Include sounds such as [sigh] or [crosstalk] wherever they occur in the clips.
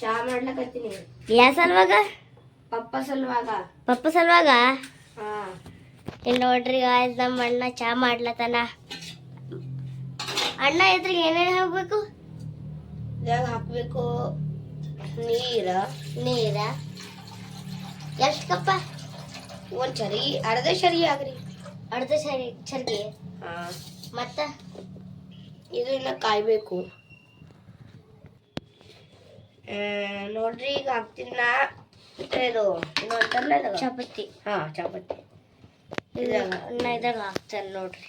ಚಾ ಮಾಡ್ಲಕತ್ತೀನಿ ಯಾ ಸಲುವಾಗ? ಪಪ್ಪ ಸಲುವಾಗ. ಪಪ್ಪ ಸಲುವಾಗ? ಹಾ. ಇಲ್ಲಿ ನೋಡ್ರಿ ಗಾಯ್ಸ್ ನಮ್ಮ ಅಣ್ಣ ಚಾ ಮಾಡ್ಲತ್ತಾನ. ಅಣ್ಣ ಇದ್ರಿಗೆ ಏನೇನು ಹಾಕ್ಬೇಕು? ಇದ್ರಾಗ ಹಾಕ್ಬೇಕು ನೀರ. ನೀರ. ಎಷ್ಟು ಕಪ್ಪ? ಒಂದು ಚರಿ ಅರ್ಧ ಚರಿ ಆಗ್ರಿ. ಅರ್ಧ ಚರಿ ಚರ್ಗಿ? ಹಾಂ. ಮತ್ತ? ಇದು ಇನ್ನ ಕಾಯ್ಬೇಕು. ನೋಡ್ರಿ ಈಗ ಹಾಕ್ತೀನಿ ನಾ. ಇದು ಇದು ಅಂತಾರಲ್ಲ. ಚಪಾತಿ. ಹಾ ಚಪಾತಿ. ಇದಾಗ ಹಾಕ್ತೇನೆ ನೋಡ್ರಿ.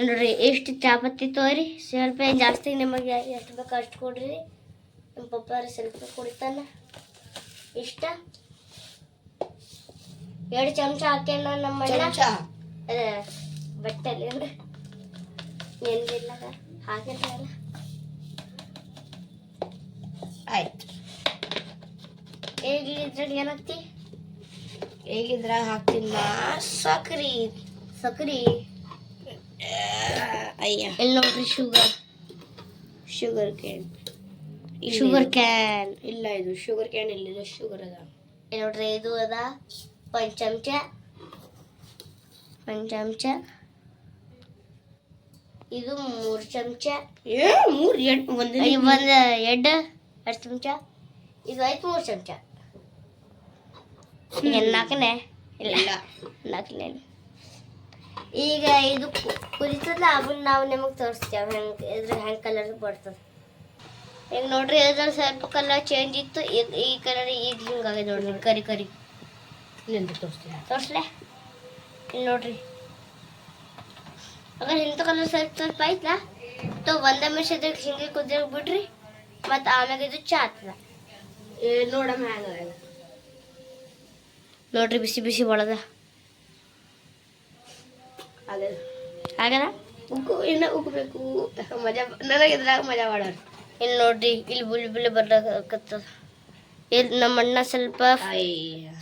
ನೋಡ್ರಿ ಎಷ್ಟು ಚಾಪತ್ತಿ ತೋರಿ? ಸ್ವಲ್ಪ ಜಾಸ್ತಿ ನಿಮಗೆ ಎಷ್ಟು ಬೇಕು ಅಷ್ಟು ಕೊಡ್ರಿ. ನಮ್ಮ ಪಪ್ಪ ಸ್ವಲ್ಪ ಕುಡಿತಾನ. ಇಷ್ಟ? ಎರಡು ಚಮಚ ಹಾಕ್ಯಾನ ನಮ್ಮ ಅಣ್ಣ? ಬಟ್ಟೆಲಿ. ನೆನ್ದಿಲ್ಲ ಹಾಕಿರ್ತಾರಲ್ಲ? ಆಯ್ತು. ಈಗ ಇದ್ರಾಗ ಏನಾಗ್ತಿ ಈಗ ಇದ್ರಾಗ ಹಾಕ್ತೀನಿ ಸಕ್ರಿ. ಸಕ್ರಿ? ಅಯ್ಯ. ಎಲ್ಲಿ ನೋಡ್ರಿ sugar sugar cane sugar cane ಇಲ್ಲ ಇದು ಶುಗರ್ ಕ್ಯಾನ್ ಇಲ್ಲ ಇದು ಶುಗರ್ ಅದ ನೋಡ್ರಿ ಇದು ಅದ. ಒಂದು ಚಮಚ. ಒಂದು ಚಮಚ. ಇದು ಮೂರು ಚಮಚ. ಏ ಮೂರು ಎಂಟು ಒಂದು ಒಂದು ಎರಡು ಎರಡು ಚಮಚ ಇದು ಆಯ್ತು ಮೂರು ಚಮಚ ಈಗ ನಾಲ್ಕನೇ? ಇಲ್ಲ. ಇಲ್ಲ. ನಾಲ್ಕನೇ. ಈಗ ಇದು ಕುದಿತದ ಅದನ್ನ ನಾವು ನಿಮಗೆ ತೋರಿಸ್ತೇವೆ. ಹೆಂಗೆ ಇದ್ರ ಹೆಂಗೆ ಕಲರ್ ಬರ್ತದೆ. ಈಗ ನೋಡ್ರಿ ಇದ್ರಲ್ಲಿ ಸ್ವಲ್ಪ ಕಲರ್ ಚೇಂಜ್ ಇತ್ತು. ಈಗ ಈ ಕಲರ್ ಈಗ ಹಿಂಗಾಗಿದೆ ನೋಡ್ರಿ. ಕರಿ ಕರಿ. ಇಲ್ಲಿಂದ ತೋರಿಸ್ತೀನಿ. ತೋರಿಸ್ಲೆ? ಇಲ್ಲಿ ನೋಡ್ರಿ. ಅगर ಇಂಥ ಕಲರ್ ಸ್ವಲ್ಪ ಸ್ವಲ್ಪ ಆಯ್ತಲ್ಲ ತೊ ಒಂದೇ ಮಿಷ ಹಿಂಗೆ ಕುದಿಯೋಕೆ ಬಿಡ್ರಿ. ಮತ್ತು ಆಮ್ಯಾಗ ಇದು ಚಾ ಆತದ ನೋಡಮ್ಮ ಹ್ಯಾಂಗ ನೋಡ್ರಿ ಬಿಸಿ ಬಿಸಿ ಒಳದ ಆಗದ ಉಕ್ಕು ಇನ್ನ ಉಕ್ಕಬೇಕು ಮಜಾ ನನಗೆ ಇದ್ರಾಗ ಮಜಾ ಮಾಡೋಣ ಇಲ್ಲಿ ನೋಡ್ರಿ ಇಲ್ಲಿ ಬುಲ್ ಬುಲ್ ಬರ್ಲಕತ್ತದ ಇಲ್ಲಿ ನಮ್ಮ ಅಣ್ಣ ಸ್ವಲ್ಪ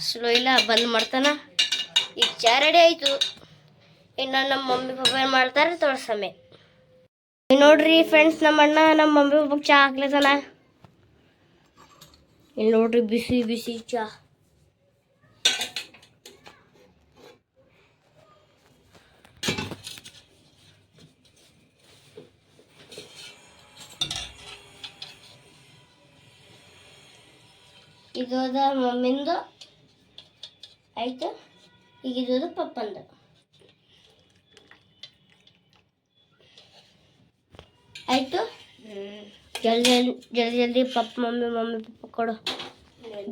ಸ್ಲೋ ಇಲ್ಲ ಬಂದ್ ಮಾಡ್ತಾನ. ಈಗ ಚಾ ರೆಡಿ ಆಯ್ತು. ಇನ್ನು ನಮ್ಮ ಮಮ್ಮಿ ಪಪ್ಪ ಏನು ಮಾಡ್ತಾರೆ ತೋರ್ಸಮ್ಮೆ ಇಲ್ಲಿ ನೋಡ್ರಿ ಫ್ರೆಂಡ್ಸ್ ನಮ್ಮ ಅಣ್ಣ, ನಮ್ಮ ಮಮ್ಮಿ ಒಬ್ಬ ಚಾ ಹಾಕ್ಲತ್ತಾನ ಇಲ್ಲಿ ನೋಡ್ರಿ ಬಿಸಿ ಬಿಸಿ ಚಾ. ಇದು ಮಮ್ಮಿಂದು. ಆಯ್ತು? ಈಗ ಇದು ಪಪ್ಪಂದು. ಆಯ್ತು? ಜಲ್ದಿ ಜಲ್ದಿ ಜಲ್ದಿ ಪಪ್ಪ ಮಮ್ಮಿ ಮಮ್ಮಿ ಪಪ್ಪ ಕೊಡು.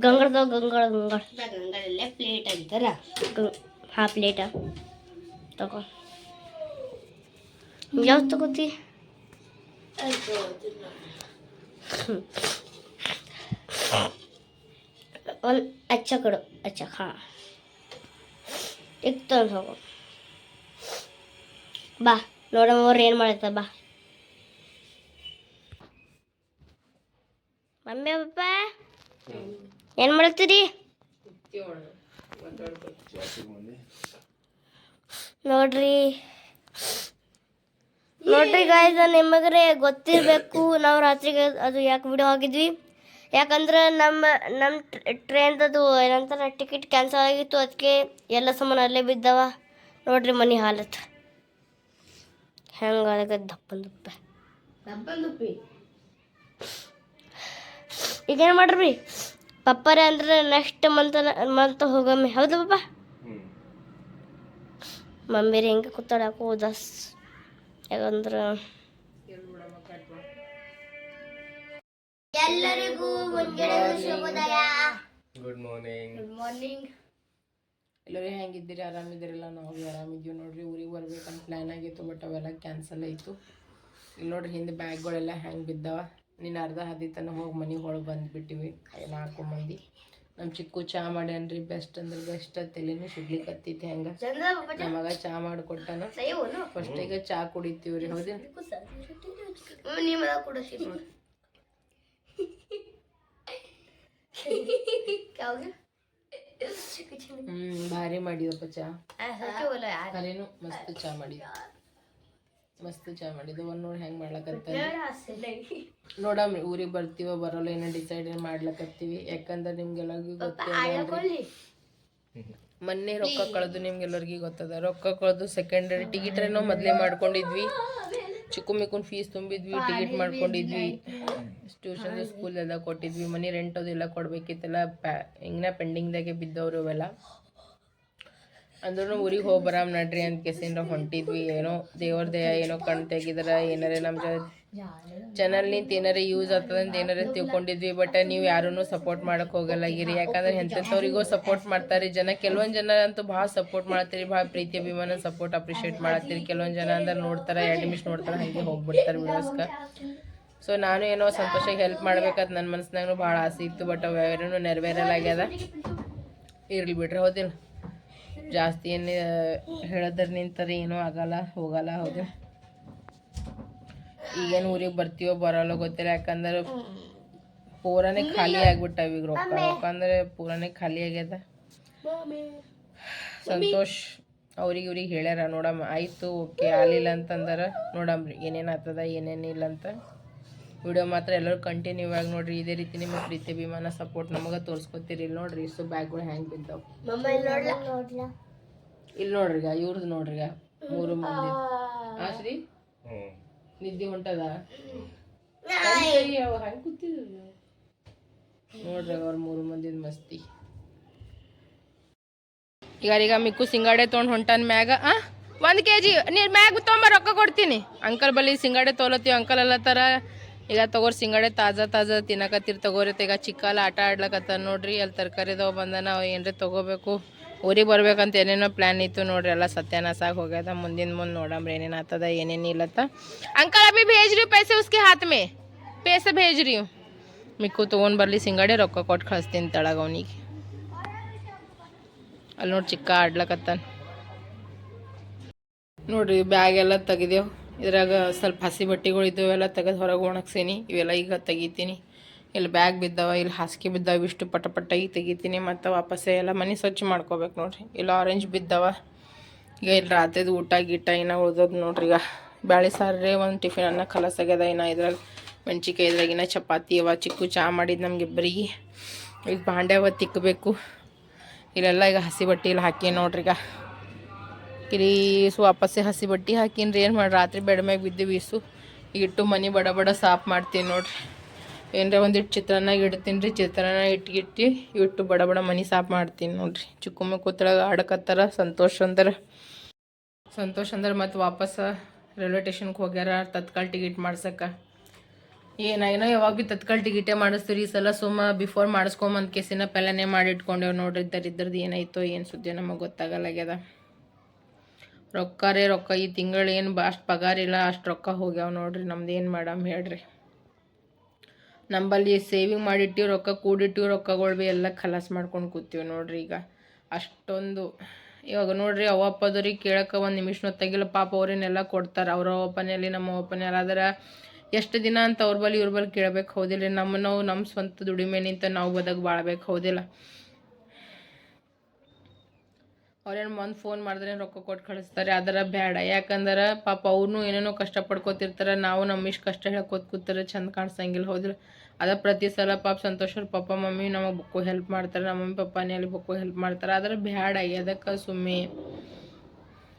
ಗಂಗಡ್ದವ ಗಂಗಳ ಗಂಗಳ ಗಂಗಳಲ್ಲೇ ಪ್ಲೇಟ್ ಅಂತಾರ ಗಂಗ ಹಾ ಪ್ಲೇಟ ತಗೋ. ಯಾವ್ದು ತಗೋತಿ? ಒಂದು ಅಚ್ಚ ಕೊಡು ಅಚ್ಚ ಹಾಂ. ಇಕ್ತ ಹೋಗು. ಬಾ ನೋಡಮ್ಮ ಅವ್ರು ಏನು ಮಾಡತ್ತ ಬಾ. ಮಮ್ಮಿ ಪಪ್ಪ ಏನು ಮಾಡ್ತೀರಿ ನೋಡ್ರಿ. ನೋಡ್ರಿ ಗಾಯ್ಸ್ ನಿಮಗ್ರೆ ಗೊತ್ತಿರಬೇಕು, ನಾವು ರಾತ್ರಿಗೆ ಅದು ಯಾಕೆ ವಿಡಿಯೋ ಆಗಿದ್ವಿ ಯಾಕಂದ್ರೆ ನಮ್ಮ ನಮ್ಮ ಟ್ರೈನ್ದದು ಏನಂತಾರೆ ಟಿಕೆಟ್ ಕ್ಯಾನ್ಸಲ್ ಆಗಿತ್ತು, ಅದಕ್ಕೆ ಎಲ್ಲ ಸಾಮಾನು ಅಲ್ಲೇ ಬಿದ್ದಾವ. ನೋಡ್ರಿ ಮನೆ ಹಾಲತ್. ಹೆಂಗೆ ದಪ್ಪನ್ ದಪ್ಪ. ಡಬ್ಬಂದುಪ್ಪಿ ಈಗೇನು ಮಾಡ್ರಿ? ಪಪ್ಪರೆ ಅಂದ್ರೆ ನೆಕ್ಸ್ಟ್ ಮಂತ್ ಮಂತ್ ಹೋಗಮ್ಮಿ. ಹೌದು ಪಪ್ಪ? ಮಮ್ಮಿರಿ ಹೆಂಗೆ ಕೂತಾಡಕ್ಕೆ ಹೋದಸ್ ಯಾಕಂದ್ರೆ ಎಲ್ಲರಿಗೂ ಶುಭೋದಯ. ಗುಡ್ ಮಾರ್ನಿಂಗ್ ಗುಡ್ ಮಾರ್ನಿಂಗ್ ಎಲ್ಲರೂ ಹೆಂಗಿದ್ದೀರಿ? ಆರಾಮಿದ್ದೀರಲ್ಲ? ನಾವು ಭೀ ಆರಾಮಿದ್ದೀವಿ ನೋಡ್ರಿ. ಊರಿಗೆ ಬರ್ಬೇಕಂತ ಪ್ಲ್ಯಾನ್ ಆಗಿತ್ತು ಬಟ್ ಅವೆಲ್ಲ ಕ್ಯಾನ್ಸಲ್ ಆಯಿತು. ಇಲ್ಲಿ ನೋಡ್ರಿ ಹಿಂದೆ ಬ್ಯಾಗ್ಗಳೆಲ್ಲ ಹೆಂಗೆ ಬಿದ್ದಾವ. ನೀನು ಅರ್ಧ ಹದಿ ತನಕ ಹೋಗಿ ಮನೆಗೆ ಒಳಗೆ ಬಂದುಬಿಟ್ಟಿವಿ. ನಾಲ್ಕು ಮಂದಿ ನಮ್ಮ ಚಿಕ್ಕು ಚಾ ಮಾಡ್ಯಾನ್ರಿ ಬೆಸ್ಟ್ ಅಂದ್ರೆ ಬೆಸ್ಟ್ ತಲೆನೂ ಸುಡ್ಲಿಕ್ಕತ್ತೈತಿ ಹೆಂಗೆ. ನಮಗ ಚಾ ಮಾಡಿಕೊಟ್ಟಾನ. ಈಗ ಚಾ ಕುಡಿತೀವಿ ರೀ ಯಾವಾಗ ಹ್ಞೂ ಭಾರಿ ಮಾಡಿದಪ್ಪ ಚಾ. ಕರೇನು ಮಸ್ತ್ ಚಾ ಮಾಡಿದ. ಮಸ್ತ್ ಚಾ ಮಾಡಿದ್ದು ಒಂದು ನೋಡಿ ಹೆಂಗೆ ಮಾಡ್ಲಕತ್ತ ನೋಡಮ್ ಊರಿಗೆ ಬರ್ತೀವೋ ಬರೋಲ್ಲ ಏನೋ ಡಿಸೈಡ್ ಮಾಡ್ಲಕತ್ತೀವಿ. ಯಾಕಂದ್ರೆ ನಿಮ್ಗೆಲ್ಲರಿಗೂ ಗೊತ್ತಿಲ್ಲ ಮೊನ್ನೆ ರೊಕ್ಕ ಕಳೆದು ನಿಮ್ಗೆಲ್ಲರಿಗೂ ಗೊತ್ತದ. ರೊಕ್ಕ ಕಳೆದು ಸೆಕೆಂಡರಿ ಟಿಕೆಟ್ ಏನೋ ಮೊದಲೇ ಮಾಡ್ಕೊಂಡಿದ್ವಿ. ಚಿಕ್ಕು ಮಿಕ್ಕುನ್ ಫೀಸ್ ತುಂಬಿದ್ವಿ ಟಿಕೆಟ್ ಮಾಡ್ಕೊಂಡಿದ್ವಿ. ಟ್ಯೂಷನ್ ಸ್ಕೂಲ್ ಎಲ್ಲ ಕೊಟ್ಟಿದ್ವಿ. ಮನೆ ರೆಂಟ್ ಅದೆಲ್ಲ ಕೊಡ್ಬೇಕಿತ್ತಲ್ಲ. ಪ್ಯಾ ಹಿಂಗೆ ಪೆಂಡಿಂಗ್ದಾಗೆ ಬಿದ್ದವ್ರು ಅವೆಲ್ಲ. ಅಂದ್ರೂ ಊರಿಗೆ ಹೋಗಿ ಬರಾಮ್ ನಡ್ರಿ ಅಂತ ಕೇಸಿಂದ ಹೊಂಟಿದ್ವಿ. ಏನೋ ದೇವ್ರ ದಯ ಏನೋ ಕಣ್ ತೆಗಿದ್ರ, ಏನಾರೇ ನಮ್ಮ ಚಾನಲ್ ನಿಂತ ಏನಾರ ಯೂಸ್ ಆಗ್ತದ ಅಂತ ಏನಾರ ತಿಳ್ಕೊಂಡಿದ್ವಿ ಬಟ್ ನೀವು ಯಾರೂ ಸಪೋರ್ಟ್ ಮಾಡಕ್ ಹೋಗಲ್ಲಾಗಿರಿ ಯಾಕಂದ್ರೆ ಎಂತೆಂಥವ್ರಿಗೂ ಸಪೋರ್ಟ್ ಮಾಡ್ತಾರೆ ಜನ. ಕೆಲವೊಂದು ಜನ ಅಂತೂ ಭಾಳ ಸಪೋರ್ಟ್ ಮಾಡ್ತೀರಿ ಭಾಳ ಪ್ರೀತಿ, ಅಭಿಮಾನ ಸಪೋರ್ಟ್ ಅಪ್ರಿಷಿಯೇಟ್ ಮಾಡತ್ತೀರಿ. ಕೆಲವೊಂದು ಜನ ಅಂದ್ರೆ ನೋಡ್ತಾರೆ ಎರಡು ನಿಮಿಷ ನೋಡ್ತಾರೆ, ಹಾಗೆ ಹೋಗ್ಬಿಡ್ತಾರೆ ವಿಡಿಯೋಸ್ಗೆ ಸೊ ನಾನು ಏನೋ ಸಂತೋಷಕ್ಕೆ ಹೆಲ್ಪ್ ಮಾಡ್ಬೇಕಂತ ನನ್ನ ಮನಸ್ಸಿನಾಗೂ ಭಾಳ ಆಸೆ ಇತ್ತು ಬಟ್ ಅವು ನೆರವೇರಲಾಗ್ಯದ ಇರ್ಲಿ ಬಿಡ್ರಿ, ಹೌದಿಲ್ಲ? ಜಾಸ್ತಿ ಏನು ಹೇಳದ್ರ ನಿಂತರೆ ಏನೂ ಆಗಲ್ಲ, ಹೋಗಲ್ಲ, ಹೌದು. ಈಗೇನು ಊರಿಗೆ ಬರ್ತೀವೋ ಬರಲ್ಲ ಗೊತ್ತಿಲ್ಲ, ಯಾಕಂದ್ರೆ ಪೂರಾನೇ ಖಾಲಿ ಆಗ್ಬಿಟ್ಟಾವ ಈಗ ರೊಕ್ಕ. ರೊಕ್ಕ ಅಂದ್ರೆ ಪೂರಾನೇ ಖಾಲಿ ಆಗ್ಯದ. ಸಂತೋಷ್ ಅವ್ರಿಗೆ ಇವ್ರಿಗೆ ಹೇಳ್ಯಾರ, ನೋಡಮ್ಮ, ಆಯಿತು, ಓಕೆ, ಆಗಲಿಲ್ಲ ಅಂತಂದ್ರೆ, ನೋಡಮ್ರಿ, ಏನೇನು ಆಗ್ತದ ಏನೇನಿಲ್ಲ ಅಂತ ವಿಡಿಯೋ ಮಾತ್ರ ಎಲ್ಲರೂ ಕಂಟಿನ್ಯೂ ಆಗಿ ನೋಡ್ರಿ. ಇದೇ ರೀತಿ ನಿಮ್ಮ ಪ್ರೀತಿ ಅಭಿಮಾನ ಸಪೋರ್ಟ್ ನಮಗೆ ತೋರಿಸ್ಕೊತೀರಿ. ಇಲ್ಲಿ ನೋಡ್ರಿ ಇಷ್ಟು ಬ್ಯಾಗ್ಗಳು ಹೆಂಗೆ ಬಿದ್ದವು. ಮಮ್ಮ ಇಲ್ಲಿ ನೋಡ್ಲಾ? ಇಲ್ಲಿ ನೋಡ್ರಿಗ ಇವ್ರದ್ದು ನೋಡ್ರಿಗ ಮೂರು ಮಂದಿ. ಆ ಶ್ರೀ? ನಿದ್ದೆ ಹೊಂಟದ? ಹೆಂಗೆ ಕೂತಿದ್ರು ನೋಡ್ರಿ ಅವ್ರ ಮೂರು ಮಂದಿದ ಮಸ್ತಿ. ಈಗ ಈಗ ಮಿಕ್ಕು ಸಿಂಗಾಡೆ ತೊಗೊಂಡು ಹೊಂಟನ್ ಮ್ಯಾಗ. ಆ? ಒಂದು ಕೆ ಜಿ ನೀರು ಮ್ಯಾಗ ತೊಗೊಂಬ ರೊಕ್ಕ ಕೊಡ್ತೀನಿ. ಅಂಕಲ್ ಬಲ್ಲಿ ಸಿಂಗಾಡೆ ತೊಗೊಳತ್ತೀವಿ ಅಂಕಲ್ ಎಲ್ಲ ಥರ ಈಗ ತಗೋರಿ ಸಿಂಗಡೆ ತಾಜಾ ತಾಜಾ ತಿನ್ನಕತ್ತಿರ್ ತಗೋರಿ. ಈಗ ಚಿಕ್ಕಲ್ಲ ಆಟ ಆಡ್ಲಕತ್ತ ನೋಡ್ರಿ ಅಲ್ಲಿ ತರಕಾರಿ ಬಂದ ನಾವು ಏನ್ರಿ ತಗೋಬೇಕು. ಊರಿಗೆ ಬರ್ಬೇಕಂತ ಏನೇನೋ ಪ್ಲ್ಯಾನ್ ಇತ್ತು ನೋಡ್ರಿ, ಎಲ್ಲ ಸತ್ಯಾನಾಶ ಆಗಿ ಹೋಗ್ಯದ. ಮುಂದಿನ ಮುಂದೆ ನೋಡಮ್ರಿ ಏನೇನು ಆತದ, ಏನೇನು ಇಲ್ಲತ್ತ. ಅಂಕಲ್ ಅಭಿ ಭೇಜ್ರಿ, ಪೈಸೆ ಉಸ್ಕೆ ಹಾತ್ ಮೇ. ಪೈಸೆ ಭೇಜ್ರಿ. ಮಿಕ್ಕು ತೊಗೊಂಡು ಬರಲಿ ಸಿಂಗಡೆ, ರೊಕ್ಕ ಕೊಟ್ಟು ಕಳಿಸ್ತೀನಿ ತಳಗ ಅವನಿಗೆ. ಅಲ್ಲಿ ನೋಡಿ ಚಿಕ್ಕ ಆಡ್ಲಕತ್ತಾನ. ನೋಡ್ರಿ ಬ್ಯಾಗ್ ಎಲ್ಲ ತೆಗ್ದೇವು ಇದ್ರಾಗ ಸ್ವಲ್ಪ ಹಸಿ ಬಟ್ಟೆಗಳು ಇದ್ದವೆಲ್ಲ ತೆಗೆದು ಹೊರಗೆ ಒಣಗ್ಸೀನಿ. ಇವೆಲ್ಲ ಈಗ ತೆಗಿತೀನಿ. ಇಲ್ಲಿ ಬ್ಯಾಗ್ ಬಿದ್ದಾವ, ಇಲ್ಲಿ ಹಾಸಿಗೆ ಬಿದ್ದಾವ ಇಷ್ಟು ಪಟ ಪಟ್ಟಾಗಿ ತೆಗಿತೀನಿ. ಮತ್ತು ವಾಪಸ್ಸೇ ಎಲ್ಲ ಮನೆ ಸ್ವಚ್ಛ ಮಾಡ್ಕೋಬೇಕು ನೋಡ್ರಿ. ಇಲ್ಲಿ ಆರೆಂಜ್ ಬಿದ್ದಾವ. ಈಗ ಇಲ್ಲಿ ರಾತ್ರಿದು ಊಟ ಗೀಟ ಏನೋ ಉಳ್ದೋದು ನೋಡ್ರಿ. ಈಗ ಬ್ಯಾಳೆ ಸಾರೇ ಒಂದು ಟಿಫಿನ್ ಅನ್ನ ಕಲಸ್ ಆಗ್ಯದ. ಇನ್ನು ಇದ್ರಾಗ ಮೆಣ್ಸಿಕಾಯಿ ಇದ್ರಾಗಿನ ಚಪಾತಿ ಅವ, ಚಿಕ್ಕು ಚಾ ಮಾಡಿದ್ದು ನಮಗಿಬ್ಬರಿಗೆ ಈಗ ಬಾಂಡೆ ಅವ ತಿಕ್ಕಬೇಕು ಇಲ್ಲೆಲ್ಲ ಈಗ ಹಸಿ ಬಟ್ಟೆ ಇಲ್ಲಿ ಹಾಕಿ ನೋಡ್ರಿ ಈಗ. ಕಿರೀಸು ವಾಪಸ್ಸೆ ಹಸಿ ಬಟ್ಟೆ ಹಾಕಿನ್ರಿ, ಏನು ಮಾಡಿ, ರಾತ್ರಿ ಬೆಡ ಮ್ಯಾಗ ಬಿದ್ದು ಬೀಸು. ಇಟ್ಟು ಮನೆ ಬಡ ಬಡ ಸಾಫ್ ಮಾಡ್ತೀನಿ ನೋಡ್ರಿ. ಏನರ ಒಂದಿಟ್ಟು ಚಿತ್ರಾನ್ನ ಇಡ್ತೀನಿ ರೀ ಚಿತ್ರಾನ್ನ ಇಟ್ಗಿಟ್ಟು ಇಟ್ಟು ಬಡ ಬಡ ಮನೆ ಸಾಫ್ ಮಾಡ್ತೀನಿ ನೋಡ್ರಿ. ಚಿಕ್ಕಮ್ಮ ಕೂತಳಗ ಆಡಕತ್ತಾರ, ಸಂತೋಷ ಅಂದ್ರೆ. ಸಂತೋಷ ಅಂದ್ರೆ ಮತ್ತೆ ವಾಪಸ್ ರೈಲ್ವೆ ಸ್ಟೇಷನ್ಗೆ ಹೋಗ್ಯಾರ, ತತ್ಕಾಲ್ ಟಿಕೆಟ್ ಮಾಡ್ಸಕ್ಕೆ ಏನಾಗಿನೋ ಯಾವಾಗ ಭೀ ತತ್ಕಾಲ್ ಟಿಕೆಟೇ ಮಾಡಿಸ್ತೀರಿ, ಈ ಸಲ ಸುಮ್ಮ ಬಿಫೋರ್ ಮಾಡಿಸ್ಕೊಂಬಂದು ಕೇಸಿನ ಪೆಲ್ಲನೇ ಮಾಡಿ ಇಟ್ಕೊಂಡೇವು ನೋಡ್ರಿ ಇದ್ದರಿದ್ರದ್ದು ಏನಾಯ್ತೋ ಏನು ಸುದ್ದಿ ನಮಗೆ ಗೊತ್ತಾಗಲ್ಲಾಗ್ಯದ. ರೊಕ್ಕ ರೇ ರೊಕ್ಕ, ಈ ತಿಂಗಳು ಏನು ಅಷ್ಟು ಪಗಾರ ಇಲ್ಲ, ಅಷ್ಟು ರೊಕ್ಕ ಹೋಗ್ಯಾವ ನೋಡ್ರಿ, ನಮ್ದು ಏನು ಮೇಡಮ್ ಹೇಳ್ರಿ. ನಂಬಲ್ಲಿ ಸೇವಿಂಗ್ ಮಾಡಿಟ್ಟಿವಿ ರೊಕ್ಕ, ಕೂಡಿಟ್ಟಿವಿ ರೊಕ್ಕಗಳು ಭೀ ಎಲ್ಲ ಖಲಾಸ್ ಮಾಡ್ಕೊಂಡು ಕೂತೀವಿ ನೋಡ್ರಿ ಈಗ. ಅಷ್ಟೊಂದು. ಇವಾಗ ನೋಡ್ರಿ ಅವ ಅಪ್ಪದವ್ರಿಗೆ ಕೇಳಕ್ಕೆ ಒಂದು ನಿಮಿಷ ತೆಗಿಲ್ಲ ಪಾಪ ಅವ್ರೇನೆಲ್ಲ ಕೊಡ್ತಾರೆ. ಅವ್ರ ಓಪನಲ್ಲಿ ನಮ್ಮ ಒಪ್ಪನೆಲ್ಲ ಆದ್ರೆ ಎಷ್ಟು ದಿನ ಅಂತ ಅವ್ರ ಬಳಿ ಇವ್ರ ಬಳಿ ಕೇಳ್ಬೇಕು ಹೌದಿಲ್ಲ ನಮ್ಮ ನಾವು ನಮ್ಮ ಸ್ವಂತ ದುಡಿಮೆನಿಂತ ನಾವು ಬದಕ್ ಬಾಳ್ಬೇಕು ಹೌದಿಲ್ಲ. ಅವ್ರೇನು ಒಂದು ಫೋನ್ ಮಾಡಿದ್ರೆ ರೊಕ್ಕ ಕೊಟ್ಟು ಕಳಿಸ್ತಾರೆ, ಅದರ ಬೇಡ ಯಾಕಂದ್ರೆ ಪಾಪ ಅವ್ರನ್ನೂ ಏನೇನೋ ಕಷ್ಟ ಪಡ್ಕೋತಿರ್ತಾರೆ, ನಾವು ನಮ್ಮ ಕಷ್ಟ ಹೇಳ್ಕೊತ ಕೂತಾರೆ ಚಂದ ಕಾಣಿಸಂಗಿಲ್ಲ ಹೌದಿಲ್ಲ ಅದ ಪ್ರತಿ ಸಲ ಪಾಪ ಸಂತೋಷವ್ರ ಪಾಪ, ಮಮ್ಮಿ ನಮಗೆ ಬಕ್ಕು ಹೆಲ್ಪ್ ಮಾಡ್ತಾರೆ, ನಮ್ಮ ಮಮ್ಮಿ ಪಪ್ಪನೇ ಅಲ್ಲಿ ಬಕ್ಕು ಹೆಲ್ಪ್ ಮಾಡ್ತಾರೆ, ಅದರ ಬೇಡ ಎದಕ್ಕೆ ಸುಮ್ಮನೆ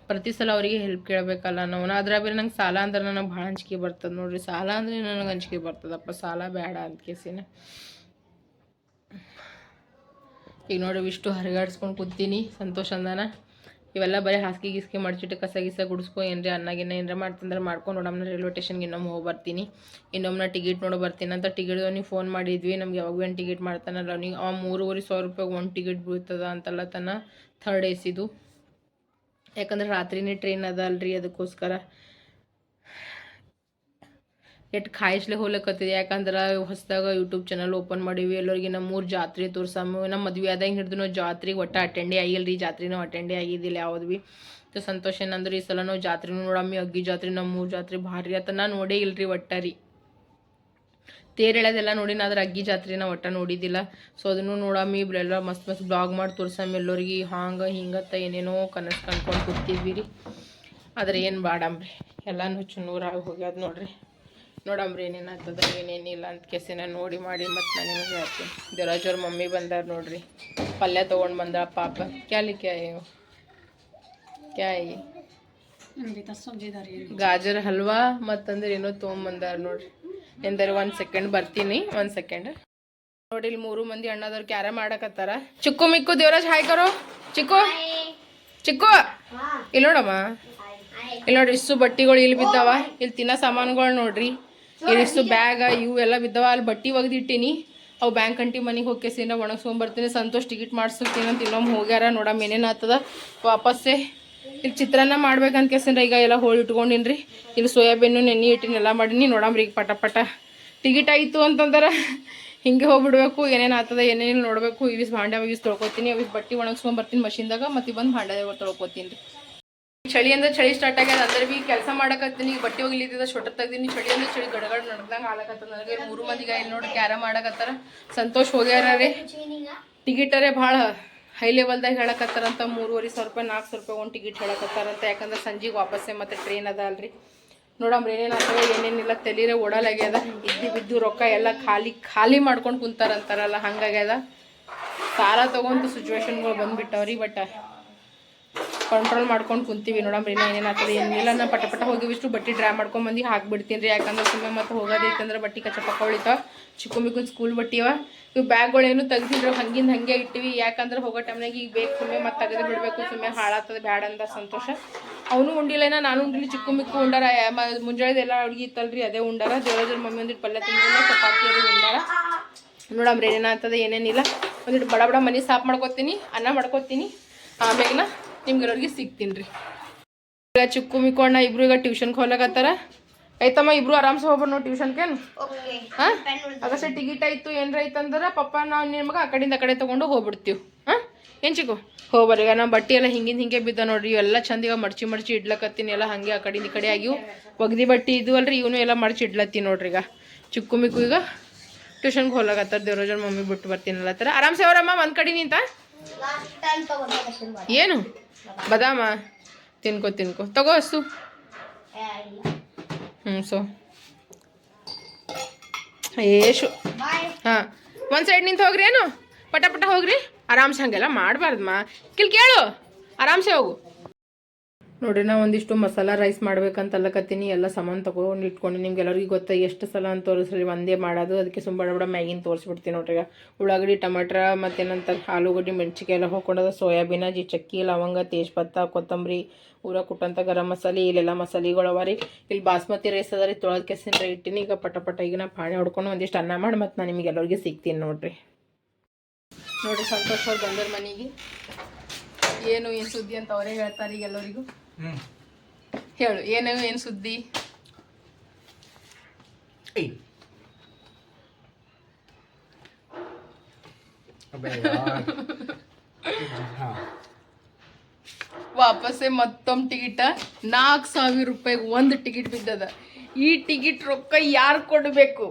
ಪ್ರತಿ ಸಲ ಅವರಿಗೆ ಹೆಲ್ಪ್ ಕೇಳಬೇಕಲ್ಲ ನಾವು. ಅದ್ರ ಬೇರೆ ನಂಗೆ ಸಾಲ ಅಂದ್ರೆ ನನಗೆ ಭಾಳ ಅಂಜಿಕೆ ಬರ್ತದೆ ನೋಡ್ರಿ. ಸಾಲ ಅಂದರೆ ನನಗೆ ಅಂಜಿಕೆ ಬರ್ತದಪ್ಪ, ಸಾಲ ಬೇಡ ಅಂತ ಕೇಸಿನ. ಈಗ ನೋಡಿ ಇಷ್ಟು ಹರಿಗಾಡ್ಸ್ಕೊಂಡು ಕೂತೀನಿ ಸಂತೋಷ ಅಂದಾನ. ಇವೆಲ್ಲ ಬರೀ ಹಾಸಿಗೆ ಗೀಸ್ಗೆ ಮಡಚಿಟ್ಟು ಕಸ ಗಿಸ ಗುಡಿಸ್ಕೊ, ಏನ್ರಿ ಅನ್ನಾಗಿನ್ನ ಏನಾರ ಮಾಡ್ತಂದ್ರೆ ಮಾಡ್ಕೊಂಡು ನೋಡಮ್ನ ರೈಲ್ವೆ ಸ್ಟೇಷನ್ಗೆ ಇನ್ನೊಮ್ಮೆ ಹೋಗಿ ಬರ್ತೀನಿ ಇನ್ನೊಮ್ಮೆ ಟಿಕೆಟ್ ನೋಡಿ, ಬರ್ತೀನಿ. ಅಂತ ಟಿಕೆಟ್ ಅವ್ನಿಗೆ ಫೋನ್ ಮಾಡಿದ್ವಿ, ನಮ್ಗೆ ಯಾವಾಗ ಏನು ಟಿಕೆಟ್ ಮಾಡ್ತಾನಲ್ಲ ಅವ್ನಿಗೆ ಅವ ಮೂರುವರೆ ಸಾವಿರ ರೂಪಾಯಿಗೆ ಒಂದು ಟಿಕೆಟ್ ಬೀಳ್ತದ ಅಂತಲ್ಲ ತನ್ನ ಥರ್ಡ್ ಎ ಸಿದು ಯಾಕಂದ್ರೆ ರಾತ್ರಿನೇ ಟ್ರೈನ್ ಅದ ಅಲ್ರಿ ಅದಕ್ಕೋಸ್ಕರ. ಎಟ್ ಖಾಯಿಸ್ಲೆ ಹೋಗ್ಲಕತ್ತಿದೆ. ಯಾಕಂದ್ರೆ ಹೊಸದಾಗ ಯೂಟ್ಯೂಬ್ ಚಾನಲ್ ಓಪನ್ ಮಾಡೀವಿ. ಎಲ್ಲರಿಗೆ ನಮ್ಮ ಮೂರು ಜಾತ್ರೆ ತೋರ್ಸಮ್ಮ ನಮ್ಮ ಮದುವೆ ಆದಂಗೆ ಹಿಡಿದು ನಾವು ಜಾತ್ರೆಗೆ ಒಟ್ಟು ಅಟೆಂಡೇ ಆಗಿಲ್ಲ ರೀ ಜಾತ್ರೆ ನಾವು ಅಟೆಂಡೇ ಆಗಿದ್ದಿಲ್ಲ ಯಾವ್ದು ಭೀ ಸಂತೋಷ ಏನಂದ್ರೆ ಈ ಸಲ ನಾವು ಜಾತ್ರೆ ನೋಡಮ್ಮಿ ಅಗ್ಗಿ ಜಾತ್ರೆ ನಮ್ಮ ಮೂರು ಜಾತ್ರೆ ಭಾರಿ ಆತ. ನಾ ನೋಡೇ ಇಲ್ರಿ ಒಟ್ಟ ರೀ. ತೇರ್ ನೋಡಿ ಆದ್ರೆ ಅಗ್ಗಿ ಜಾತ್ರೆನ ಒಟ್ಟ ನೋಡಿದ್ದಿಲ್ಲ ಸೊ ಅದನ್ನು ನೋಡಮ್ಮಿ ಎಲ್ಲ ಮಸ್ತ್ ಮಸ್ತ್ ಬ್ಲಾಗ್ ಮಾಡಿ ತೋರ್ಸಮ್ಮಿ ಎಲ್ಲರಿಗೆ ಹಾಂಗೆ ಹಿಂಗತ್ತ ಏನೇನೋ ಕನಸು ಕಂಡ್ಕೊಂಡು ಕೂತಿದ್ವಿ ರೀ. ಆದ್ರೆ ಏನು ಬಾಡಂಬ್ರಿ ಎಲ್ಲನೂ ಚುನೂರಾಗಿ ಹೋಗ್ಯಾದ ನೋಡ್ರಿ. ನೋಡಂಬ್ರಿ ಆಗ್ತದೆ ಏನೇನಿಲ್ಲ ಅಂತ ಕೆಸಿನ ನೋಡಿ ಮಾಡಿ ಮತ್ತು ನಾನು ನಿಮಗೆ ಹೇಳ್ತೀನಿ. ದೇವರಾಜವ್ರ ಮಮ್ಮಿ ಬಂದಾರ ನೋಡ್ರಿ. ಪಲ್ಯ ತೊಗೊಂಡು ಬಂದ ಪಾಪ. ಕ್ಯಾಲಿ ಕ್ಯಾಯಿ ಕ್ಯಾಯಿ? ಗಾಜರ್ ಹಲ್ವಾ ಮತ್ತಂದ್ರೆ ಏನೋ ತೊಗೊಂಬಂದಾರ ನೋಡ್ರಿ. ಎಂದರೆ ಒಂದು ಸೆಕೆಂಡ್ ಬರ್ತೀನಿ ಒಂದು ಸೆಕೆಂಡ್ ನೋಡಿ ಇಲ್ಲಿ ಮೂರು ಮಂದಿ ಅಣ್ಣದವ್ರು ಕ್ಯಾರ ಮಾಡಕತ್ತಾರ. ಚಿಕ್ಕು ಮಿಕ್ಕು ದೇವರಾಜ್ ಹಾಯ್ ಕರೋ. ಚಿಕ್ಕು? ಚಿಕ್ಕು? ಇಲ್ಲಿ ನೋಡಮ್ಮ. ಇಲ್ಲಿ ನೋಡ್ರಿ ಇಷ್ಟು ಬಟ್ಟಿಗಳು ಇಲ್ಲಿ ಬಿದ್ದಾವ. ಇಲ್ಲಿ ತಿನ್ನೋ ಸಾಮಾನುಗಳು ನೋಡ್ರಿ. ಇಲ್ಲಿ ಇಷ್ಟು ಬ್ಯಾಗ ಇವು ಎಲ್ಲ ಬಿದ್ದವ ಅಲ್ಲಿ ಬಟ್ಟಿ ಒಗ್ದಿಟ್ಟಿನಿ. ಅವು ಬ್ಯಾಂಕ್ ಅಂಟಿ ಮನೆಗೆ ಹೋಗಿ ಕೇಸಿನ ಒಣಗಿಸ್ಕೊಂಬರ್ತೀನಿ ಸಂತೋಷ್ ಟಿಕೆಟ್ ಮಾಡಿಸ್ತೀನಿ ಅಂತ ಇನ್ನೊಮ್ಮೆ ಹೋಗ್ಯಾರ ನೋಡಮ್ಮ ಏನೇನು ಆಗ್ತದ ವಾಪಸ್ಸೇ ಇಲ್ಲಿ ಚಿತ್ರಾನ್ನ ಮಾಡ್ಬೇಕಂತ ಕೇಸಿಂದ್ರ ಈಗ ಎಲ್ಲ ಹೋಳಿ ಇಟ್ಕೊಂಡಿನ್ರಿ. ಇಲ್ಲಿ ಸೋಯಾಬೀನು ನೆನೆ ಇಟ್ಟಿನ ಎಲ್ಲ ಮಾಡೀನಿ. ನೋಡಮ್ರಿ ಈಗ ಪಟ ಪಟ. ಟಿಕೆಟ್ ಆಯಿತು ಅಂತಂದ್ರೆ ಹಿಂಗೆ ಹೋಗ್ಬಿಡ್ಬೇಕು. ಏನೇನು ಆಗ್ತದ ಏನೇನು ನೋಡಬೇಕು. ಇವಿಸ್ ಭಾಂಡೆ ಇವಿಸ್ ತೊಳ್ಕೊತೀನಿ. ಅವಿಸ್ ಬಟ್ಟೆ ಒಣಗಿಸ್ಕೊಂಬರ್ತೀನಿ ಮಷಿನ್ದಾಗ. ಮತ್ತೆ ಬಂದು ಭಾಂಡೆ ತೊಳ್ಕೊತೀನಿ ರೀ. ಚಳಿ ಅಂದ್ರೆ ಚಳಿ ಸ್ಟಾರ್ಟ್ ಆಗ್ಯದ, ಅಂದ್ರೆ ಬಿ ಕೆಲಸ ಮಾಡಕತ್ತೀನಿ ಈಗ ಬಟ್ಟೆ ಹೋಗ್ಲಿದ್ದ ಶೊಟ್ರ್ ತೆಗ್ದೀನಿ, ಚಳಿ ಅಂದ್ರೆ ಚಳಿ ಗಡಗಡ ನಡ್ದಂಗೆ ಆಲಕತ್ತದ ನನಗೆ ಮೂರು ಮಂದಿಗೆ ಇಲ್ಲಿ ನೋಡಿ ಕ್ಯಾರ ಮಾಡಕತ್ತಾರ. ಸಂತೋಷ್ ಹೋಗ್ಯಾರ ರೀ. ಟಿಕೆಟರೇ ಭಾಳ ಹೈ ಲೆವೆಲ್ದಾಗ ಹೇಳಕತ್ತಾರಂತ, ಮೂರುವರೆ ಸಾವಿರ ರೂಪಾಯಿ, ನಾಲ್ಕು ಸಾವಿರ ರೂಪಾಯಿ ಒಂದು ಟಿಕೆಟ್ ಹೇಳಕತ್ತಾರಂತ. ಯಾಕಂದ್ರೆ ಸಂಜೆಗೆ ವಾಪಸ್ಸೇ ಮತ್ತೆ ಟ್ರೈನ್ ಅದ ಅಲ್ರಿ ನೋಡಮ್ರಿ ಏನೇನಾಗ್ತವೆ ಏನೇನಿಲ್ಲ ತಲೀರೆ ಓಡಲಾಗ್ಯದ. ಇದ್ದು ಬಿದ್ದು ರೊಕ್ಕ ಎಲ್ಲ ಖಾಲಿ ಖಾಲಿ ಮಾಡ್ಕೊಂಡು ಕುಂತಾರಂತಾರಲ್ಲ, ಹಂಗಾಗ್ಯದ. ಸಾಲ ತಗೊಂತ ಸಿಚುವೇಶನ್ಗಳು ಬಂದ್ಬಿಟ್ಟವ್ರಿ ಬಟ್ ಕಂಟ್ರೋಲ್ ಮಾಡ್ಕೊಂಡು ಕುಂತೀವಿ ನೋಡಮ್ರಿ ಏನೇನು ಆಗ್ತದೆ, ಏನಿಲ್ಲ. ನಾ ಪಟ ಪಟ ಹೋಗಿ ಇಷ್ಟು ಬಟ್ಟೆ ಡ್ರೈ ಮಾಡ್ಕೊಂಬಂದು ಹಾಕ್ಬಿಡ್ತೀನಿ ರೀ. ಯಾಕಂದ್ರೆ ಸುಮ್ಮನೆ ಮತ್ತೆ ಹೋಗೋದೈತಂದ್ರೆ ಬಟ್ಟೆ ಕಚ್ಚ ಪಕ್ಕ ಉಳಿತಾವ. ಚಿಕ್ಕ ಮಿಕ್ಕ ಸ್ಕೂಲ್ ಬಟ್ಟಿವ ಇವು ಬ್ಯಾಗ್ಗಳೇನು ತೆಗ್ದಿದ್ರು ಹಂಗಿಂದ ಹಂಗೆ ಇಟ್ಟಿವಿ. ಯಾಕಂದ್ರೆ ಹೋಗೋ ಟೈಮ್ನಾಗ ಈಗ ಬೇಕು, ಸುಮ್ಮನೆ ಮತ್ತೆ ತೆಗೆದು ಬಿಡಬೇಕು, ಸುಮ್ಮನೆ ಹಾಳಾಗ್ತದೆ, ಬ್ಯಾಡ ಅಂದ ಸಂತೋಷ. ಅವನು ಉಂಡಿಲ್ಲ ನಾನು ಉಂಡಿಲಿ ಚಿಕ್ಕ ಮಿಕ್ಕ ಉಂಡಾರ ಮುಂಜಾನೆದೆಲ್ಲ ಇತ್ತಲ್ಲ ಇತ್ತಲ್ರಿ, ಅದೇ ಉಂಡಾರ. ದೇವರಾಜರ ಮಮ್ಮಿ ಒಂದಿಟ್ಟು ಪಲ್ಯ ತಿಂದಿಲ್ಲ ಚಪಾತಿ ಅದು ಉಂಡಾರ. ನೋಡಮ್ರಿ ಏನೇನಾಗ್ತದೆ ಏನೇನಿಲ್ಲ. ಒಂದಿಟ್ಟು ಬಡ ಬಡ ಮನೆ ಸಾಫ್ ಮಾಡ್ಕೊತೀನಿ, ಅನ್ನ ಮಾಡ್ಕೊತೀನಿ. ಆಮ್ಯಾಗ ನಿಮ್ಗೆಲ್ಲರಿಗೆ ಸಿಗ್ತೀನಿ ರೀ. ಈಗ ಚಿಕ್ಕು ಮಿಕ್ಕೋಣ ಇಬ್ರು ಈಗ ಟ್ಯೂಷನ್ಗೆ ಹೋಗ್ಲಾಕತ್ತಾರ. ಆಯ್ತಮ್ಮ ಇಬ್ರು ಆರಾಮ್ಸೆ ಹೋಗ್ಬೋದು ನೋಡಿ ಟ್ಯೂಷನ್ಕೇನು ಹಾಂ? ಅದಷ್ಟೇ ಟಿಕೆಟ್ ಆಯ್ತು ಏನ್ರ ಆಯ್ತಂದ್ರೆ ಪಪ್ಪ ನಾವು ನಿಮ್ಗೆ ಆ ಕಡೆಯಿಂದ ಆ ಕಡೆ ತೊಗೊಂಡು ಹೋಗ್ಬಿಡ್ತೀವಿ. ಹಾಂ? ಏನು ಚಿಕ್ಕು? ಹೋಗ್ಬಾರ ಈಗ ನಮ್ಮ ಬಟ್ಟೆ ಎಲ್ಲ ಹಿಂಗಿಂದ ಹಿಂಗೆ ಬಿದ್ದ ನೋಡ್ರಿ ಇವೆಲ್ಲ ಚಂದ ಈಗ ಮಡ್ಚಿ ಮಡ್ಚಿ ಇಡ್ಲಕತ್ತೀನಿ ಎಲ್ಲ ಹಂಗೆ ಆ ಕಡೆಯಿಂದ ಈ ಕಡೆ ಆಗಿವು ಒಗ್ದಿ ಬಟ್ಟೆ ಇದು ಅಲ್ರಿ ಇವನು ಎಲ್ಲ ಮಡ್ಚಿ ಇಡ್ಲತ್ತೀನಿ ನೋಡ್ರಿ ಈಗ. ಚಿಕ್ಕು ಮಿಕ್ಕು ಈಗ ಟ್ಯೂಷನ್ಗೆ ಹೋಗ್ಲಾಕತ್ತಾರ ದೇವರಾಜನ ಮಮ್ಮಿ ಬಿಟ್ಟು ಬರ್ತೀನಲ್ಲ ಥರ ಆರಾಮ್ಸೆ ಅವರಮ್ಮ ಒಂದು ಕಡೆ ನಿಂತ? ಏನು? ಬದಾಮ? ತಿನ್ಕೋ ತಿನ್ಕೋ. ತಗೋ ಅಷ್ಟು ಹ್ಞೂ ಸೊ. ಏಷು ಹಾಂ. ಒಂದು ಸೈಡ್ ನಿಂತು ಹೋಗ್ರಿ ಏನು? ಪಟ ಪಟ ಹೋಗ್ರಿ. ಆರಾಮ್ಸೆ ಹಂಗೆಲ್ಲ ಮಾಡಬಾರ್ದಮ್ಮ ಕಿಲ್ ಕೇಳು. ಆರಾಮ್ಸೆ ಹೋಗು. ನೋಡ್ರಿ ನಾ ಒಂದಿಷ್ಟು ಮಸಾಲ ರೈಸ್ ಮಾಡ್ಬೇಕಂತ ಅಲ್ಲಕತ್ತೀನಿ ಎಲ್ಲ ಸಾಮಾನು ತೊಗೊಂಡು ಇಟ್ಕೊಂಡು ನಿಮ್ಗೆ ಎಲ್ಲರಿಗೂ ಗೊತ್ತ ಎಷ್ಟು ಸಲ ಅಂತ ತೋರಿಸ್ರಿ, ಒಂದೇ ಮಾಡೋದು. ಅದಕ್ಕೆ ಸುಮ್ಮ ಬಡ ಬಡ ಮ್ಯಾಗಿನ ತೋರಿಸ್ಬಿಡ್ತೀನಿ ನೋಡ್ರಿ ಉಳ್ಳಾಗಡ್ಡಿ, ಟಮಾಟ್ರ ಮತ್ತೇನಂತ ಆಲೂಗಡ್ಡೆ ಮೆಣಸಿಕಾಯಿ ಎಲ್ಲ ಹಾಕೊಂಡದ ಸೋಯಾಬೀನ, ಜಿ ಚಕ್ಕಿ, ಲವಂಗ, ತೇಜ್ಪತ್ತ, ಕೊತ್ತಂಬರಿ, ಊರ ಕುಟ್ಟಂತ ಗರಂ ಮಸಾಲೆ, ಇಲ್ಲೆಲ್ಲ ಮಸಾಲೆಗಳು ರೀ. ಇಲ್ಲಿ ಬಾಸ್ಮತಿ ರೈಸ್ ಅದ ರೀ, ತೊಳೆದ ಕೆಸಿನ ಇಟ್ಟಿನಿ. ಈಗ ಪಟ ಪಟ ಈಗ ನಾ ಪಾಣಿ ಹೊಡ್ಕೊಂಡು ಒಂದಿಷ್ಟು ಅನ್ನ ಮಾಡಿ ಮತ್ತು ನಾನು ನಿಮಗೆ ಎಲ್ಲರಿಗೆ ಸಿಗ್ತೀನಿ ನೋಡ್ರಿ. ನೋಡ್ರಿ ಸಂತೋಷ್ ಅವ್ರು ಮನೆಗೆ. ಏನು ಏನು ಸುದ್ದಿ ಅಂತ ಅವರೇ ಹೇಳ್ತಾರೆ ಈಗ ಎಲ್ಲರಿಗೂ ಹೇಳು ಏನು ಏನು ಸುದ್ದಿ? ವಾಪಸ್ಸೇ ಮತ್ತೊಮ್ಮೆ ಟಿಕೆಟ ನಾಲ್ಕು ಸಾವಿರ ರೂಪಾಯಿಗೆ ಒಂದು ಟಿಕೆಟ್ ಬಿದ್ದದ. ಈ ಟಿಕೆಟ್ ರೊಕ್ಕ ಯಾರು ಕೊಡಬೇಕು?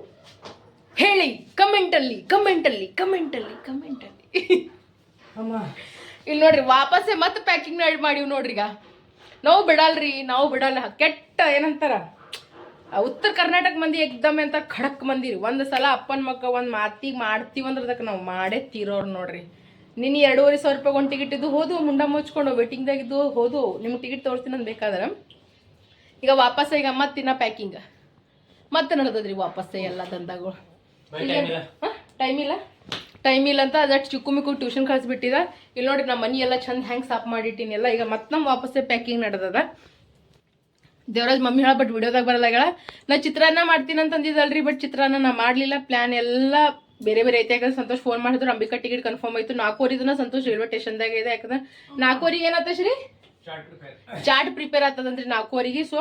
ಹೇಳಿ ಕಮೆಂಟಲ್ಲಿ ಕಮೆಂಟಲ್ಲಿ ಕಮೆಂಟಲ್ಲಿ ಕಮೆಂಟಲ್ಲಿ ಇಲ್ಲಿ ನೋಡ್ರಿ ವಾಪಸ್ಸೇ ಮತ್ತೆ ಪ್ಯಾಕಿಂಗ್ ಮಾಡಿವ್ ನೋಡ್ರಿ ಈಗ ನಾವು ಬಿಡಲ್ರಿ ನಾವು ಬಿಡಲ್ಲ. ಕೆಟ್ಟ ಏನಂತಾರ? ಉತ್ತರ ಕರ್ನಾಟಕ ಮಂದಿ ಎಕ್ದಮ್ ಅಂತ ಖಡಕ್ ಮಂದಿ ರೀ ಒಂದು ಸಲ ಅಪ್ಪನ ಮಕ್ಕ ಒಂದು ಮಾತಿಗೆ ಮಾಡ್ತೀವಿ ಅಂದ್ರೆ ಅದಕ್ಕೆ ನಾವು ಮಾಡೇ ತೀರೋರು ನೋಡ್ರಿ. ನಿನ್ನ ಎರಡೂವರೆ ಸಾವಿರ ರೂಪಾಯಿ ಒಂದು ಟಿಕೆಟ್ ಇದ್ದು ಹೋದು ಮುಂಡ ಮುಚ್ಕೊಂಡು ವೇಟಿಂಗ್ದಾಗಿದ್ದು ಹೋದು ನಿಮ್ಗೆ ಟಿಕೆಟ್ ತೋರಿಸ್ತೀನಿ ಅಂತ ಬೇಕಾದ್ರೆ? ಈಗ ವಾಪಸ್ ಈಗ ಮತ್ತಿನ್ನ ಪ್ಯಾಕಿಂಗ್ ಮತ್ತೆ ನಡೆದದ್ರಿ ವಾಪಸ್ ಎಲ್ಲ ದಂಧಗಳು. ಟೈಮ್ ಇಲ್ಲ? ಟೈಮ್ ಇಲ್ಲ ಅಂತ ಅದಷ್ಟು ಚಿಕ್ಕು ಮಿಕ್ಕು ಟ್ಯೂಷನ್ ಕಳಿಸ್ಬಿಟ್ಟಿದ. ಇಲ್ಲಿ ನೋಡಿ ನಮ್ಮ ಮನಿ ಎಲ್ಲ ಚಂದ ಹೆಂಗೆ ಸಾಫ್ ಮಾಡಿಟ್ಟಿನಿ ಎಲ್ಲ ಈಗ ಮತ್ತೆ ನಮ್ಮ ವಾಪಸ್ಸೇ ಪ್ಯಾಕಿಂಗ್ ನಡೆದದ. ದೇವರಾಜ್ ಮಮ್ಮಿ ಹೇಳ ಬಟ್ ವಿಡಿಯೋದಾಗ ಬರಲಾಗಳ ನಾ ಚಿತ್ರಾನ್ನ ಮಾಡ್ತೀನಿ ಅಂತ ಅಂದಿದ್ದಲ್ರಿ ಬಟ್ ಚಿತ್ರಾನ್ನ ನಾ ಮಾಡಲಿಲ್ಲ. ಪ್ಲ್ಯಾನ್ ಎಲ್ಲ ಬೇರೆ ಬೇರೆ ಐತೆ ಯಾಕಂದ್ರೆ ಸಂತೋಷ್ ಫೋನ್ ಮಾಡಿದ್ರು. ಅಂಬಿಕಾ ಟಿಕೆಟ್ ಕನ್ಫರ್ಮ್ ಆಯ್ತು. ನಾಲ್ಕೂವರೆದನ್ನ ಸಂತೋಷ್ ರೈಲ್ವೆ ಸ್ಟೇಷನ್ದಾಗ ಇದೆ ಯಾಕಂದ್ರೆ ನಾಲ್ಕೂವರೆಗೆ ಏನಾಯ್ತು ಶ್ರೀ? ಚಾಟ್ ಪ್ರಿಪೇರ್ ಆಗ್ತದಂದ್ರಿ ನಾಲ್ಕೂವರೆಗೆ ಸೊ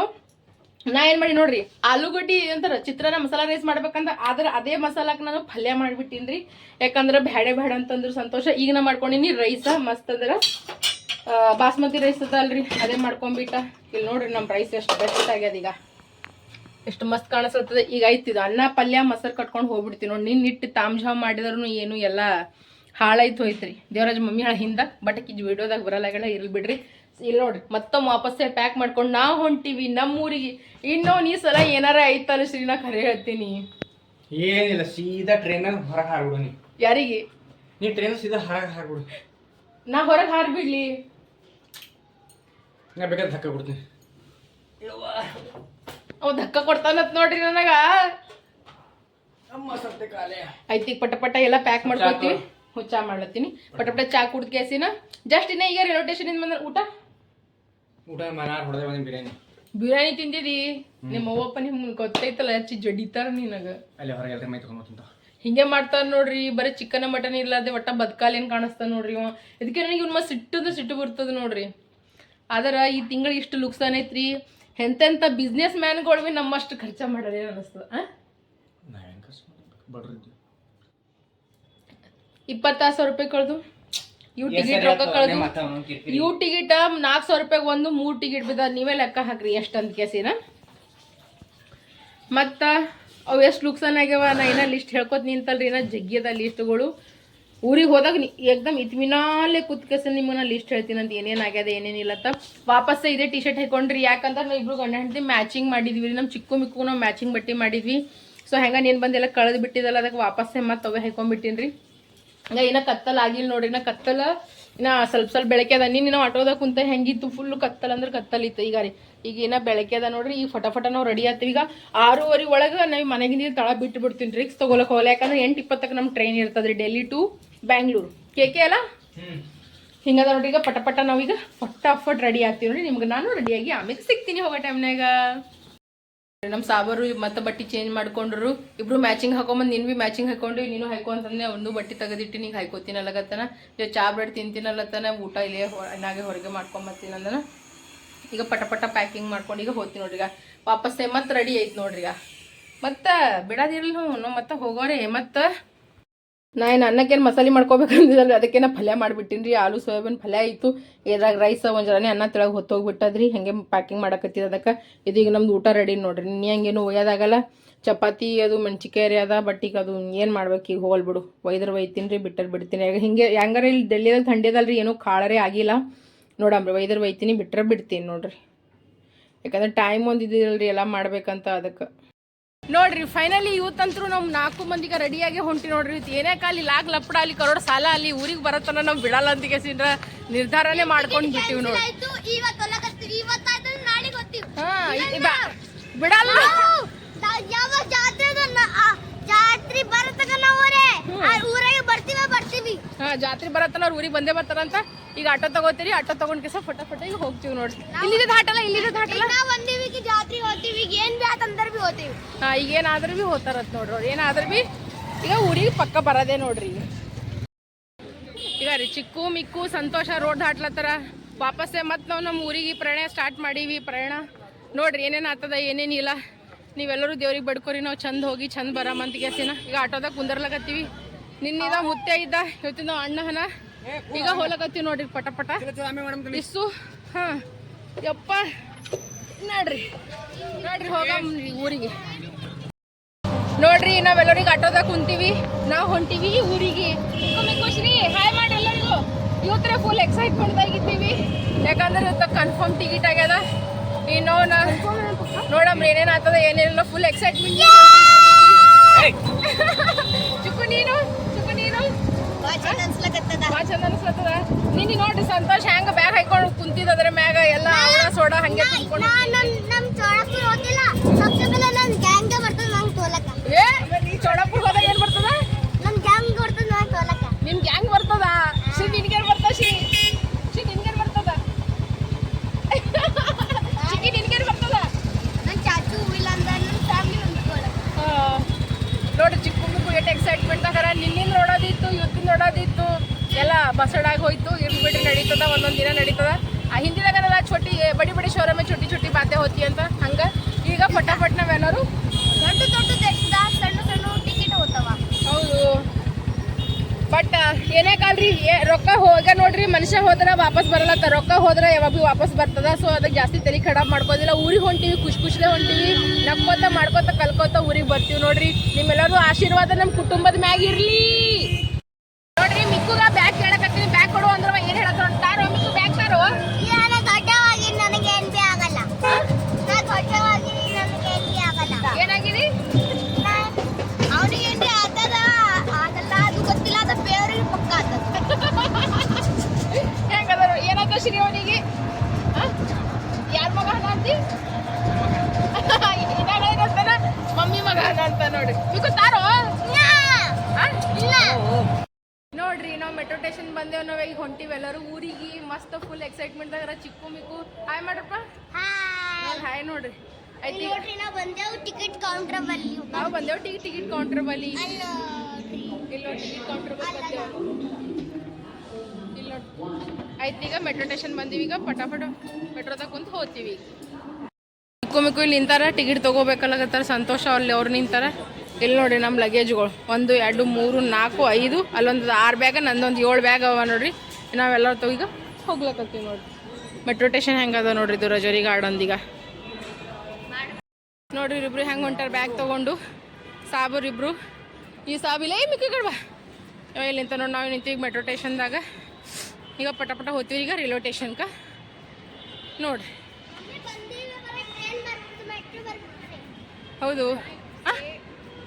ನಾ ಏನ್ ಮಾಡಿ ನೋಡ್ರಿ, ಆಲೂಗಡ್ಡಿ ಅಂತಾರ, ಚಿತ್ರಾನ್ನ ಮಸಾಲ ರೈಸ್ ಮಾಡ್ಬೇಕಂದ್ರೆ ಆದ್ರೆ ಅದೇ ಮಸಾಲಕ್ಕೆ ನಾನು ಪಲ್ಯ ಮಾಡ್ಬಿಟ್ಟಿನ್ರಿ. ಯಾಕಂದ್ರೆ ಬ್ಯಾಡೆ ಬ್ಯಾಡ ಅಂತಂದ್ರ ಸಂತೋಷ. ಈಗ ನಾ ಮಾಡ್ಕೊಂಡಿನಿ ರೈಸ ಮಸ್ತ್ ಅಂದ್ರ ಬಾಸ್ಮತಿ ರೈಸ್ ಅದ ಅಲ್ರಿ, ಅದೇ ಮಾಡ್ಕೊಂಬಿಟ್ಟ. ಇಲ್ಲಿ ನೋಡ್ರಿ ನಮ್ಮ ರೈಸ್ ಎಷ್ಟು ಬೆಸ್ಟ್ ಆಗ್ಯದ ಈಗ. ಎಷ್ಟು ಮಸ್ತ್ ಕಾಣಿಸ್ತದೆ ಈಗ ಐತಿದು ಅನ್ನ ಪಲ್ಯ, ಮೊಸರು ಕಟ್ಕೊಂಡು ಹೋಗ್ಬಿಡ್ತೀನಿ ನೋಡಿ. ನಿನ್ನ ಇಟ್ಟು ತಾಮ್ಜಾಮ್ ಮಾಡಿದ್ರು ಏನು ಎಲ್ಲ ಹಾಳಾಯ್ತು ಹೋಯ್ತ್ರಿ. ದೇವರಾಜ್ ಮಮ್ಮಿ ಹಾಳ ಹಿಂದ ಬಟ್ ಇದು ವಿಡಿಯೋದಾಗ ಬರಲಾಗಲ್ಲ ಇರಲಿ ಬಿಡ್ರಿ. ಇಲ್ಲಿ ನೋಡ್ರಿ ಮತ್ತೊಮ್ಮೆ ವಾಪಸ್ಸೇ ಪ್ಯಾಕ್ ಮಾಡ್ಕೊಂಡು ನಾವು ಹೊಂಟಿವಿ ನಮ್ಮ ಊರಿಗೆ ನೀ ಈ ಸಲ ಏನಾರ ಐತಲ್ಲ ಶ್ರೀ ನಾ ಖರೆ ಹೇಳ್ತೀನಿ. ಏನಿಲ್ಲ ಸೀದಾ ಟ್ರೈನಾಗ ಹೊರಗೆ ಹಾರ್ಬಿಡು ನೀ. ಯಾರಿಗೆ? ನೀ ಟ್ರೈನ್ ಸೀದಾ ಹೊರಗೆ ಹಾರ್ಬಿಡು. ನಾ ಹೊರಗೆ ಹಾರ್ಬಿಡ್ಲಿ. ನಾ ಬೇಕಾದ್ರೆ ಧಕ್ಕ ಕೊಡ್ತೀನಿ. ಅವ್ ಧಕ್ಕ ಕೊಡ್ತಾನತ್ ನೋಡ್ರಿ ನನಗ. ಐತಿ ಸತ್ಯ ಕಾಲೇ. ಪಟ ಪಟ ಎಲ್ಲ ಪ್ಯಾಕ್ ಮಾಡ್ಕೊತೀವಿ. ಹುಚ್ಚ ಮಾಡ್ಲತ್ತೀನಿ. ಪಟ ಪಟ ಚಾ ಕುಡ್ದು ಕೇಸಿನ. ಜಸ್ಟ್ ಇನ್ನ ಈಗ ರೈಲ್ವೆ ಸ್ಟೇಷನ್ ಇಂದ ಬಂದ ಊಟ? ಊಟ ಮನಾರ್ ಹೊಡೆದೆ ಬಂದು ಬಿರಿಯಾನಿ. ಬಿರಿಯಾನಿ ತಿಂದಿದಿ? ನಿಮ್ಮ ಅವ್ವಪ್ಪ ನಿಮ್ಗೆ ಗೊತ್ತೈತಲ್ಲ ಹೆಚ್ಚಿ ಜಡಿತಾರ ನಿನಗ. ಅಲ್ಲಿ ಹೊರಗೆ ಎಲ್ಲರ ಮೈ ತಗೊಂಡ್ ಹಿಂಗೆ ಮಾಡ್ತಾರ ನೋಡ್ರಿ ಬರೀ ಚಿಕನ್ ಮಟನ್ ಇರ್ಲಾರ್ದೆ ಒಟ್ಟ ಬದ್ಕಾಲ್ ಏನ್ ಕಾಣಿಸ್ತಾನ ನೋಡ್ರಿ ಇವ. ಇದಕ್ಕೆ ನನಗೆ ಇವ್ನ ಸಿಟ್ಟು ಅಂದ್ರೆ ಸಿಟ್ಟು ಬರ್ತದ ನೋಡ್ರಿ. ಆದ್ರೆ ಈ ತಿಂಗಳು ಇಷ್ಟು ಲುಕ್ಸಾನ್ ಐತ್ರಿ. ಎಂತೆಂಥ ಬಿಸ್ನೆಸ್ ಮ್ಯಾನ್ಗಳು ನಮ್ಮಷ್ಟು ಖರ್ಚ ಮಾಡಲ್ಲ ಅನಿಸ್ತದ ಆ ನಾ ಹೆಂಗೆ ಖರ್ಚು ಮಾಡ್ಬೇಕು ಬಡ್ರಿದ್ದು ಇಪ್ಪತ್ತಾರು ಸಾವಿರ ರೂಪಾಯಿ ಕಳೆದು. ಯು ಟಿಕೆಟ್ ರೊಕ್ಕ ಕಳೆದು. ಯು ಟಿಕೆಟ್ ನಾಲ್ಕು ಸಾವಿರ ರೂಪಾಯಿಗೆ ಒಂದು ಮೂರು ಟಿಕೆಟ್ ಬಿದ್ದ ನೀವೇ ಲೆಕ್ಕ ಹಾಕ್ರಿ ಎಷ್ಟು ಅಂತ ಕೇಸಿನ. ಮತ್ತ ಅವು ಎಷ್ಟು ಲುಕ್ಸಾನ್ ಆಗ್ಯಾವ ನಾ ಏನೋ ಲಿಸ್ಟ್ ಹೇಳ್ಕೊತ್ ನಿಂತಲ್ರಿ ಏನೋ ಜಗ್ಗಿಯದ ಲಿಸ್ಟ್ಗಳು ಊರಿಗೆ ಹೋದಾಗ ಎಕ್ದಮ್ ಇತ್ಮಿನಾಲೆ ನಿಮ್ಗೆ ನಿಮ್ಮನ್ನ ಲಿಸ್ಟ್ ಹೇಳ್ತೀನಿ ಅಂತ ಏನೇನು ಆಗ್ಯದ ಏನೇನಿಲ್ಲ ಅಂತ. ವಾಪಸ್ ಇದೇ ಟಿ ಶರ್ಟ್ ಹಾಕೊಂಡ್ರಿ ಯಾಕಂದ್ರೆ ನಾವು ಇಬ್ರು ಗಂಡ ಹೆಂಡತಿ ಮ್ಯಾಚಿಂಗ್ ಮಾಡಿದ್ವಿ ನಮ್ಮ ಚಿಕ್ಕು ಮಿಕ್ಕು ನಾವು ಮ್ಯಾಚಿಂಗ್ ಬಟ್ಟೆ ಮಾಡಿದ್ವಿ. ಸೊ ಹೆಂಗ ನೀನು ಬಂದೆಲ್ಲ ಕಳೆದು ಬಿಟ್ಟಿದ್ದಲ್ಲ ಅದಕ್ಕೆ ವಾಪಸ್ಸೇ ಮತ್ತೆ ಅವೇ ಹಾಕೊಂಡ್ಬಿಟ್ಟಿನ್ರಿ ಹಂಗ ಇನ್ನ ಕತ್ತಲ ಆಗಿಲ್ಲ ನೋಡ್ರಿ ಇನ್ನ ಕತ್ತಲ ಇನ್ನ ಸ್ವಲ್ಪ ಸ್ವಲ್ಪ ಬೆಳಕೆ ಅದ. ನೀನು ಆಟೋದಾಗ ಕುಂತ ಹೆಂಗಿತ್ತು ಫುಲ್ ಕತ್ತಲ ಅಂದ್ರೆ ಕತ್ತಲ್ ಇತ್ತು. ಈಗ ರೀ ಈಗ ಏನ ಬೆಳಕೆ ಅದ ನೋಡ್ರಿ ಈಗ ಫಟಾಫಟ ನಾವು ರೆಡಿ ಆಗ್ತೀವಿ ಈಗ ಆರೂವರೆ ಒಳಗೆ ನಾವು ಮನೆಗಿಂದ ತಳ ಬಿಟ್ಟು ಬಿಡ್ತೀನಿ ರಿಕ್ಸ್ ತಗೊಳಕ್ ಹೋಗಲ್ಲ ಯಾಕಂದ್ರೆ ಎಂಟು ಇಪ್ಪತ್ತಕ್ಕೆ ನಮ್ಮ ಟ್ರೈನ್ ಇರ್ತದ್ರಿ Delhi to Bangalore K K ಅಲ್ಲ ಹಿಂಗದ ನೋಡ್ರಿ ಈಗ ಪಟಪಟ ಪಟ ನಾವೀಗ ಫಟಾಫಟ್ ರೆಡಿ ಆಗ್ತೀವಿ ನೋಡಿ ನಿಮ್ಗೆ ನಾನು ರೆಡಿಯಾಗಿ ಆಮೇಲೆ ಸಿಗ್ತೀನಿ ಹೋಗೋ ಟೈಮ್ನಾಗ ನಮ್ಮ ಸಾಬರು ಮತ್ತೆ ಬಟ್ಟೆ ಚೇಂಜ್ ಮಾಡ್ಕೊಂಡ್ರು. ಇಬ್ರು ಮ್ಯಾಚಿಂಗ್ ಹಾಕೊಂಬಂದು ನೀನು ಭೀ ಮ್ಯಾಚಿಂಗ್ ಹಾಕೊಂಡು, ನೀನು ಹಾಕೋ ಅಂತಂದ್ರೆ ಒಂದು ಬಟ್ಟೆ ತೆಗೆದಿಟ್ಟು ನೀನು ಹಾಕೋತೀನಲ್ಲಗತ್ತನ ಇವಾಗ ಚಾ ಬ್ರೆಡ್ ತಿಂತೀನಲ್ಲತ್ತನ ಊಟ ಇಲ್ಲೇ ನಾಗೆ ಹೊರಗೆ ಮಾಡ್ಕೊಂಬತ್ತೀನಿ ಅಂದನ. ಈಗ ಪಟ ಪಟ ಪ್ಯಾಕಿಂಗ್ ಮಾಡ್ಕೊಂಡು ಈಗ ಹೋಗ್ತೀನಿ ನೋಡ್ರಿ ಈಗ. ವಾಪಸ್ಸೇ ಮತ್ತೆ ರೆಡಿ ಐತೆ ನೋಡ್ರಿ ಈಗ. ಮತ್ತೆ ಬಿಡೋದಿರಲಿ ಹ್ಞೂ ಮತ್ತೆ ಹೋಗೋರೆ ಮತ್ತೆ ನಾ ಏನು ಅನ್ನಕ್ಕೇನು ಮಸಾಲೆ ಮಾಡ್ಕೋಬೇಕಂದಿದ್ದಲ್ಲ ಅದಕ್ಕೆ ನಾ ಪಲ್ಯ ಮಾಡಿಬಿಟ್ಟಿನಿ ರೀ ಆಲೂ ಸೋಯಾಬೀನ್ ಪಲ್ಯ ಆಯಿತು. ಇದ್ರಾಗ ರೈಸ್ ಒಂದು ಅನ್ನ ತೆಳಗೆ ಹೊತ್ತೋಗ್ಬಿಟ್ಟದ್ರಿ. ಹಾಗೆ ಪ್ಯಾಕಿಂಗ್ ಮಾಡಕತ್ತಿದ ಅದಕ್ಕೆ. ಇದೀಗ ನಮ್ದು ಊಟ ರೆಡಿ ನೋಡ್ರಿ. ನೀ ಹಂಗೇನು ಒಯ್ಯೋದಾಗಲ್ಲ. ಚಪಾತಿ ಅದು ಮೆಣ್ಸಿಕಾಯಿ ಅದ ಬಟ್ ಅದು ಏನು ಮಾಡ್ಬೇಕು? ಈಗ ಹೋಗಲ್ ಬಿಡು. ಒಯ್ದ್ರೆ ಒಯ್ತೀನಿ ರೀ ಬಿಟ್ಟರೆ ಬಿಡ್ತೀನಿ. ಹಿಂಗೆ ಹೆಂಗಾರ ಇಲ್ಲಿ ಡೆಲ್ಲಿದಾಗ ಥಂಡಿ ಅದಲ್ರಿ ಏನೂ ಕಾಳರೇ ಆಗಿಲ್ಲ. ನೋಡಮ್ರಿ, ಒಯ್ದ್ರೆ ಒಯ್ತೀನಿ ಬಿಟ್ಟರೆ ಬಿಡ್ತೀನಿ ನೋಡ್ರಿ. ಯಾಕಂದ್ರೆ ಟೈಮ್ ಒಂದು ಇದಿರಲ್ರಿ ಎಲ್ಲ ಮಾಡ್ಬೇಕಂತ ಅದಕ್ಕೆ. ನೋಡ್ರಿ ಫೈನಲಿ ಅಂತೂ ನಾವು ನಾಲ್ಕು ಮಂದಿಗೆ ರೆಡಿಯಾಗಿ ಹೊಂಟಿ ನೋಡ್ರಿ. ಇವತ್ತು ಏನೇ ಕಾಲಿ ಲಾಗ್ ಲಪ್ಪಡ ಅಲ್ಲಿ ಕರೋಡ್ ಸಾಲ ಅಲ್ಲಿ ಊರಿಗೆ ಬರತ್ತನ ನಾವು ಬಿಡಲ್ಲ ಅಂತ ಸಿಂದ್ರ ನಿರ್ಧಾರನೇ ಮಾಡ್ಕೊಂಡು ಬಿಟ್ಟಿವಿ ನೋಡಿ ಬಿಡಲ್ಲ. ಜಾತ್ರೆ ಬರತ್ತನ ಅವ್ರು ಊರಿಗೆ ಬಂದೇ ಬರ್ತಾರಂತ. ಈಗ ಆಟೋ ತಗೋತೀರಿ ಆಟೋ ತಗೊಂಡ್ ಕೇಸ ಫಟಾಫಟ ಈಗ ಹೋಗ್ತೀವಿ ನೋಡ್ರಿ. ಇಲ್ಲಿ ಹಾಟಲ್ಲ ಇಲ್ಲಿ ಹಾಟಲ್ಲ ಜಾತ್ರೆ ಈಗ ಏನ್ ಬಿ ಅಂದ್ರ ಬಿ ಹೋತೀವಿ. ಹಾ ಈಗ ಏನಾದ್ರೂ ಭೀ ಹೋತಾರತ್ ನೋಡ್ರಿ ಏನಾದ್ರೂ ಭೀ ಈಗ ಊರಿಗೆ ಪಕ್ಕ ಬರೋದೇ ನೋಡ್ರಿ ಈಗ. ಈಗ ರೀ ಚಿಕ್ಕು ಮಿಕ್ಕು ಸಂತೋಷ ರೋಡ್ ದಾಟ್ಲತ್ತಾರ ವಾಪಸ್ಸೇ ಮತ್ತೆ ನಾವು ನಮ್ಮ ಊರಿಗೆ ಪ್ರಯಾಣ ಸ್ಟಾರ್ಟ್ ಮಾಡೀವಿ ಪ್ರಯಾಣ. ನೋಡ್ರಿ ಏನೇನು ಆಗ್ತದ ಏನೇನಿಲ್ಲ ನೀವೆಲ್ಲರೂ ದೇವ್ರಿಗೆ ಬಡ್ಕೊರಿ ನಾವು ಚಂದ ಹೋಗಿ ಚಂದ ಬರಮ ಅಂತ ಕೇಸಿನ ಈಗ ಆಟೋದಾಗ ಕುಂದರ್ಲಕತ್ತೀವಿ. ನಿನ್ನಿದ ಮುತ್ತೆ ಇದ್ದ ಇವತ್ತಿನ ಅಣ್ಣ ಹಣ ಈಗ ಹೋಲಕತ್ತೀವಿ ನೋಡ್ರಿ ಪಟ ಪಟ. ಇಸ್ಸು ಹಾ. ಯಪ್ಪ ನೋಡ್ರಿ. ನೋಡ್ರಿ ಹೋಗಮ್ರಿ ಊರಿಗೆ. ನೋಡ್ರಿ ನಾವೆಲ್ಲರಿಗೆ ಆಟೋದಾಗ ಕುಂತೀವಿ. ನಾವು ಹೊಂಟಿವಿ ಊರಿಗೆ. ಖುಷಿ ಹಾಯ್ ಮಾಡಿ ಎಲ್ಲರಿಗೂ. ಇವತ್ತರ ಫುಲ್ ಎಕ್ಸೈಟ್ಮೆಂಟ್ ಆಗಿದ್ದೀವಿ. ಯಾಕಂದ್ರೆ ಇವತ್ತ ಕನ್ಫರ್ಮ್ ಟಿಕೆಟ್ ಆಗ್ಯದ. ಇನ್ನು ನಾ- ನೋಡಮ್ರಿ ಏನೇನು ಆಗ್ತದ ಏನೇನಿಲ್ಲ ಫುಲ್ ಎಕ್ಸೈಟ್ಮೆಂಟ್ [laughs] ಚುಕ್ಕು ನೀನು. ಚಂದ ಅನ್ಸ್ಲತ್ತದ ನಿನ್ನೆ ನೋಡ್ರಿ ಸಂತೋಷ ಹೆಂಗ ಬ್ಯಾಗ್ ಹಾಕೊಂಡು ಕುಂತಿದ್ರ ಮ್ಯಾಗ ಎಲ್ಲ ಅವಳ ಸೋಡಾ ಹಂಗೆ ನನ್ ತೋಲಕ ಏ ಈ ಚೌಡಪ್ಪುರ್ ಹೋದಾಗ ಏನ್ ಬರ್ತದ? ನನ್ ನಿಮ್ ಗ್ಯಾಂಗ್ ಬರ್ತದ? ಶಿ ನಿನ್ಗೆ ಬರ್ತದ ಶಿ ಶಿ ನಿನ್ಗೆ ಬರ್ತದ? ಚಿಕ್ಕಿ ನಿನ್ಗೆ ಬರ್ತದ? ನನ್ ಚಾಚು ಇಲ್ಲ ಅಂದ ನನ್ನ ಫ್ಯಾಮಿಲಿ ನೋಡ್ರಿ ಚಿಕ್ಕ ಮಕ್ಕಳು ಎಷ್ಟು ಎಕ್ಸೈಟ್ಮೆಂಟ್ ಅದಾರ ಇವತ್ತಿನ ನೋಡೋದಿತ್ತು ಬಸಡಾಗಿ ಹೋಯ್ತು. ಇರ್ಲಿ ಬಿಡ್ರಿ ನಡೀತದ ಒಂದೊಂದು ದಿನ ನಡೀತದ. ಆ ಹಿಂದಿನಾಗನೆಲ್ಲ ಚೋಟಿ ಬಡಿ ಬಡಿ ಶೋರಮೆ ಚುಟ್ಟಿ ಚುಟ್ಟಿ ಬಾತೆ ಹೋತಿ ಅಂತ ಹಂಗ. ಈಗ ಪಟಾಪಟ್ ನಾವೆಲ್ಲರೂ ದೊಡ್ಡ ದೊಡ್ಡ ದೇಶದ ಸಣ್ಣ ಸಣ್ಣ ಟಿಕೆಟ್ ಹೋಗ್ತಾವ. ಹೌದು. ಬಟ್ ಏನೇ ಕಾಲ್ರಿ ಏ- ರೊಕ್ಕ ಹೋಗ ನೋಡ್ರಿ ಮನುಷ್ಯ ಹೋದ್ರೆ ವಾಪಸ್ ಬರಲ್ಲ ರೊಕ್ಕ ಹೋದ್ರೆ ಯಾವಾಗ ಭೀ ವಾಪಸ್ ಬರ್ತದ. ಸೊ ಅದಕ್ಕೆ ಜಾಸ್ತಿ ತಲೆ ಖರಾಬ್ ಮಾಡ್ಕೋದಿಲ್ಲ. ಊರಿಗೆ ಹೊಂಟಿವಿ ಖುಷಿ ಖುಷಿಲೇ ಹೊಂಟಿವಿ. ನಕ್ಕೋತ ಮಾಡ್ಕೋತ ಕಲ್ಕೋತ ಊರಿಗೆ ಬರ್ತೀವಿ ನೋಡ್ರಿ. ನಿಮ್ಮೆಲ್ಲರೂ ಆಶೀರ್ವಾದ ನಮ್ಮ ಕುಟುಂಬದ ಮ್ಯಾಗ ಇರ್ಲಿ. ಬಂದೇವ್ ನಾವ್ ಈಗ ಹೊಂಟಿವಿ ಎಲ್ಲರೂ. ಊರಿಗೆ ಮಸ್ತ್ ಫುಲ್ ಎಕ್ಸೈಟ್ಮೆಂಟ್ ಅದ್ರ ಚಿಕ್ಕು ಮಿಕ್ಕು. ಹಾಯ್ ಮಾಡ್ರಪ್ಪ. ಹಾಯ್ ನೋಡ್ರಿ. ಬಂದೆವು ಟಿಕೆಟ್ ಕೌಂಟರ್ ಬಲ್ಲಿ ನಾವು ಬಂದೇವ್ ಟಿಕೆಟ್ ಟಿಕೆಟ್ ಕೌಂಟರ್ ಬಲ್ಲಿ. ಇಲ್ಲ ಟಿಕೆಟ್ ಕೌಂಟರ್ ಬಲ್ಲಿ ಬಂದೇವ್. ಇಲ್ಲ ಆಯ್ತು ಈಗ ಮೆಟ್ರೋ ಸ್ಟೇಷನ್ ಬಂದೀವಿ ಈಗ. ಪಟಾಪಟ ಮೆಟ್ರೋದಾಗ ಕುಂತು ಹೋಗ್ತೀವಿ. ಚಿಕ್ಕು ಮಿಕ್ಕು ಇಲ್ಲಿ ನಿಂತಾರ ಟಿಕೆಟ್ ತಗೋಬೇಕಲ್ಲ ಸಂತೋಷ ಅಲ್ಲಿ ಅವ್ರು ನಿಂತಾರ. ಇಲ್ಲಿ ನೋಡಿ ನಮ್ಮ ಲಗೇಜ್ಗಳು ಒಂದು ಎರಡು ಮೂರು ನಾಲ್ಕು ಐದು. ಅಲ್ಲೊಂದು ಆರು ಬ್ಯಾಗ ನಂದೊಂದು ಏಳು ಬ್ಯಾಗ್ ಅವ ನೋಡ್ರಿ. ನಾವೆಲ್ಲ ಈಗ ಹೋಗ್ಲಕತ್ತೀವಿ ನೋಡ್ರಿ. ಮೆಟ್ರೋ ಸ್ಟೇಷನ್ ಹೆಂಗೆ ಅದ ನೋಡ್ರಿ ಇದು ರಜೋರಿ ಗಾರ್ಡನ್ ಈಗ ನೋಡ್ರಿ ಇಬ್ರು ಹೆಂಗೆ ಹೊಂಟಾರ ಬ್ಯಾಗ್ ತೊಗೊಂಡು. ಸಾಬರ್ ಇಬ್ರು. ಈ ಸಾಬಿಲ್ಲ ಏ ಮಿಕ್ಕಿ ಕಡ್ಬಾ ಇಲ್ಲಿ ನಿಂತ ನೋಡಿ ನಾವು ನಿಂತೀವಿ ಮೆಟ್ರೋ ಸ್ಟೇಷನ್ದಾಗ ಈಗ ಪಟ ಪಟ ಹೋಗ್ತೀವಿ ಈಗ ರೈಲ್ವೆ ಸ್ಟೇಷನ್ಕ ನೋಡ್ರಿ. ಹೌದು. ಆ?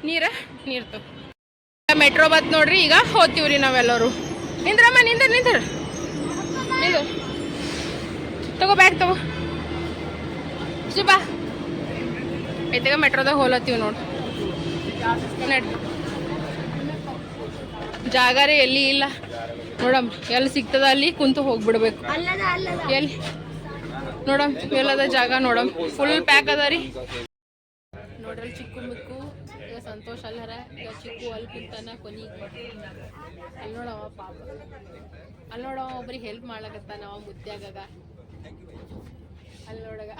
ನೀರ ನೀರ್ತು ಮೆಟ್ರೋ ಬತ್ ನೋಡ್ರಿ ಈಗ ಹೋತೀವ್ರಿ ನಾವೆಲ್ಲರೂ. ನಿಂದ್ರಮ್ಮ ನಿಂದ್ರ ನಿಂದ್ರ. ನಿಂದು. ತಗೋ ಬ್ಯಾಗ್ ತಗೋ. ಶಿಬಾ ಐತೆಗ ಮೆಟ್ರೋದಾಗ ಹೋಲತ್ತೀವಿ ನೋಡ್ರಿ. ನಡ್ ಜಾಗ ರೀ ಎಲ್ಲಿ ಇಲ್ಲ. ನೋಡಮ್ ಎಲ್ಲಿ ಸಿಗ್ತದ ಅಲ್ಲಿ ಕುಂತು ಹೋಗ್ಬಿಡ್ಬೇಕು. ಎಲ್ಲಿ? ನೋಡಮ್ ಎಲ್ಲದ ಜಾಗ ನೋಡಮ್. ಫುಲ್ ಪ್ಯಾಕ್ ಅದ ರೀ. ನೋಡ್ರಿ ಚಿಕ್ಕ ಮಿಕ್ಕು. ಸಂತೋಷ ಅಲ್ಲರ ಚಿಕ್ಕು ಅಲ್ಲಿ ಕುಂತಾನ ಕೊನಿಗೆ ಅಲ್ಲಿ ನೋಡವ ಪಾಪ. ಅಲ್ಲಿ ನೋಡವ ಒಬ್ರಿಗೆ ಹೆಲ್ಪ್ ಮಾಡ್ಲಕತ್ತಾನ ಅವ ಮುದ್ದ್ಯಾಗಾಗ ಅಲ್ಲಿ ನೋಡಗ.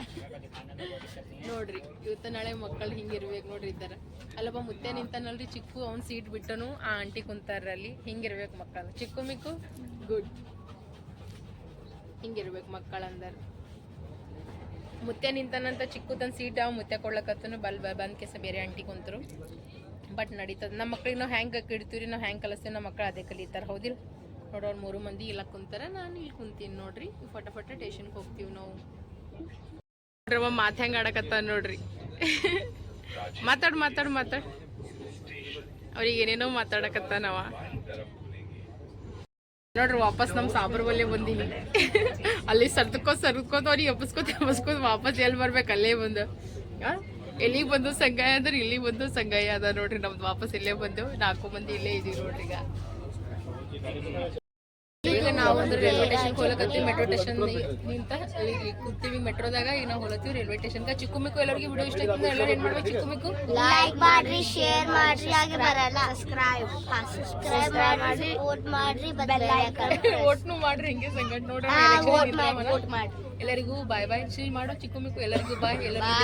ನೋಡ್ರಿ, ಇವತ್ತ ನಾಳೆ ಮಕ್ಕಳು ಹಿಂಗಿರ್ಬೇಕು ನೋಡ್ರಿ ಇದ್ದಾರ. ಅಲ್ಲಪ್ಪ ಮುದ್ದೆ ನಿಂತಾನಲ್ರಿ ಚಿಕ್ಕು ಅವ್ನ ಸೀಟ್ ಬಿಟ್ಟನು, ಆ ಆಂಟಿ ಕುಂತಾರ ಅಲ್ಲಿ ಹಿಂಗಿರ್ಬೇಕು ಮಕ್ಕಳು. ಚಿಕ್ಕು ಮಿಕ್ಕು ಗುಡ್ ಹಿಂಗಿರ್ಬೇಕು ಅಂದರ್ ಮುತ್ತೆ ನಿಂತನಂತ ಚಿಕ್ಕದಂತ ಸೀಟ್ ಅವ ಮುತ್ತೆ ಕೊಡ್ಲಕತ್ತನು ಬಲ್ ಬಂದ್ ಕೆಸ ಬೇರೆ ಆಂಟಿ ಕುಂತರು. ಬಟ್ ನಡೀತದ ನಮ್ಮ ಮಕ್ಳಿಗೆ ನಾವು ಹೆಂಗೆ ಇಡ್ತೀವಿ ನಾವು ಹೆಂಗೆ ಕಲಿಸ್ತೀವಿ ನಮ್ಮ ಮಕ್ಳು ಅದೇ ಕಲಿತಾರೆ. ಹೌದಿಲ್ಲ ನೋಡೋರು ಮೂರು ಮಂದಿ ಇಲ್ಲ ಕುಂತಾರ, ನಾನು ಇಲ್ಲಿ ಕುಂತೀನಿ ನೋಡ್ರಿ. ಫಟ ಫಟ ಟೇಷನ್ಗೆ ಹೋಗ್ತೀವಿ ನಾವು. ನೋಡ್ರಿ ಅವ ಮಾತು ಹೆಂಗೆ ಆಡಕತ್ತ ನೋಡ್ರಿ. ಮಾತಾಡು ಮಾತಾಡು ಮಾತಾಡು. ಅವ್ರಿಗೆ ಏನೇನೋ ಮಾತಾಡಕತ್ತಾನವ ನೋಡ್ರಿ ವಾಪಸ್ ನಮ್ಮ ಸಾಬ್ರ ಬಲ್ಲೆ ಬಂದೀನಿ. ಅಲ್ಲಿ ಸರ್ದಕೋ ಸರ್ದ್ಕೋತ ಅವ್ರಿಗೆ ಎಬ್ಬಸ್ಕೋತ ಎಬ್ಬಸ್ಕೋತ ವಾಪಸ್ ಎಲ್ಲಿ ಬರ್ಬೇಕು? ಅಲ್ಲೇ ಬಂದು? ಎಲ್ಲಿಗೆ ಬಂದು ಸಂಗಾಯ ಅಂದ್ರೆ ಇಲ್ಲಿ ಬಂದು ಸಂಗಾಯ ಅದ ನೋಡ್ರಿ, ನಮ್ದು ವಾಪಸ್ ಇಲ್ಲೇ ಬಂದು ನಾಲ್ಕು ಮಂದಿ ಇಲ್ಲೇ ಇದೀವಿ ನೋಡ್ರಿ ಈಗ. ಈಗ ನಾವು ಒಂದು ರೈಲ್ವೆ ಸ್ಟೇಷನ್ ಹೋಗಕತ್ತೀವಿ ಮೆಟ್ರೋ ಸ್ಟೇಷನ್ ನಿಂತ ಈಗ ಕೂತೀವಿ ಮೆಟ್ರೋದಾಗ ಈಗ ನಾವು ಹೋಲತ್ತೀವಿ ರೈಲ್ವೆ ಸ್ಟೇಷನ್ ಚಿಕ್ಕು ಮಿಕ್ಕು ಎಲ್ಲರಿಗೆ ವಿಡಿಯೋ ಇಷ್ಟ ಆಯ್ತು ಎಲ್ಲರೂ ಏನ್ ಮಾಡ್ಬೇಕು ಚಿಕ್ಕು ಮಿಕ್ಕು ಲೈಕ್ ಮಾಡ್ರಿ ಶೇರ್ ಮಾಡ್ರಿ ಹಾಗೆ ಬರಲ್ಲ. ಸಬ್ಸ್ಕ್ರೈಬ್ ಸಬ್ಸ್ಕ್ರೈಬ್ ಮಾಡ್ರಿ ವೋಟ್ ಮಾಡ್ರಿ ಬೆಲ್ ಒಟ್ನು [laughs] ಮಾಡ್ರಿ ಹಿಂಗೆ ಸಂಗಡ ನೋಡ್ರಿ ವೋಟ್ ಮಾಡಿ ವೋಟ್ ಮಾಡಿ ಎಲ್ಲರಿಗೂ ಬಾಯ್ ಬಾಯ್ ಶ್ರೀ ಮಾಡೋ ಚಿಕ್ಕ ಮಿಕ್ಕು ಎಲ್ಲರಿಗೂ ಬಾಯ್ ಎಲ್ಲರಿಗೂ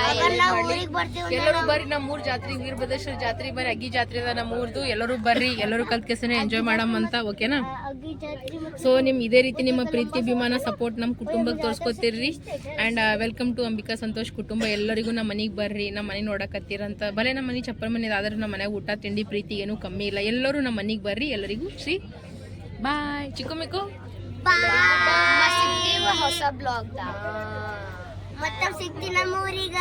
ಎಲ್ಲರೂ ಬರ್ರಿ ನಮ್ಮ ಮೂರ್ ಜಾತ್ರೆ ವೀರಭದ್ರೇಶ್ವರ ಜಾತ್ರೆ ಬರ್ರಿ ಅಗ್ಗಿ ಜಾತ್ರೆ ಅದ ನಮ್ಮ ಊರ್ದು. ಎಲ್ಲರೂ ಬರ್ರಿ ಎಲ್ಲರೂ ಕಲ್ತ್ ಕೆಸನೆ ಎಂಜಾಯ್ ಮಾಡಮ್ ಅಂತ ಓಕೆನಾ ಸೊ ನಿಮ್ ಇದೇ ರೀತಿ ನಿಮ್ಮ ಪ್ರೀತಿ ಅಭಿಮಾನ ಸಪೋರ್ಟ್ ನಮ್ಮ ಕುಟುಂಬಕ್ಕೆ ತೋರಿಸ್ಕೊತಿರ್ರಿ. And welcome to Ambika Santosh ಕುಟುಂಬ. ಎಲ್ಲರಿಗೂ ನಮ್ಮ ಮನೆಗೆ ಬರ್ರಿ ನಮ್ಮ ಮನೆ ನೋಡಕತ್ತೀರಂತ. ಭಲೆ ನಮ್ಮ ಮನೆ ಚಪ್ಪಲ್ ಮನೆ ಆದ್ರೆ ನಮ್ಮ ಮನೆಗೆ ಊಟ ತಿಂಡಿ ಪ್ರೀತಿ ಏನೂ ಕಮ್ಮಿ ಇಲ್ಲ. ಎಲ್ಲರೂ ನಮ್ಮ ಮನೆಗೆ ಬರ್ರಿ ಎಲ್ಲರಿಗೂ ಶ್ರೀ ಬಾಯ್. ಚಿಕ್ಕು ಮಿಕ್ಕು. ಹೊಸ ಬ್ಲಾಗ್ ಮತ್ತೆ ನಮ್ಮ ಊರಿಗ?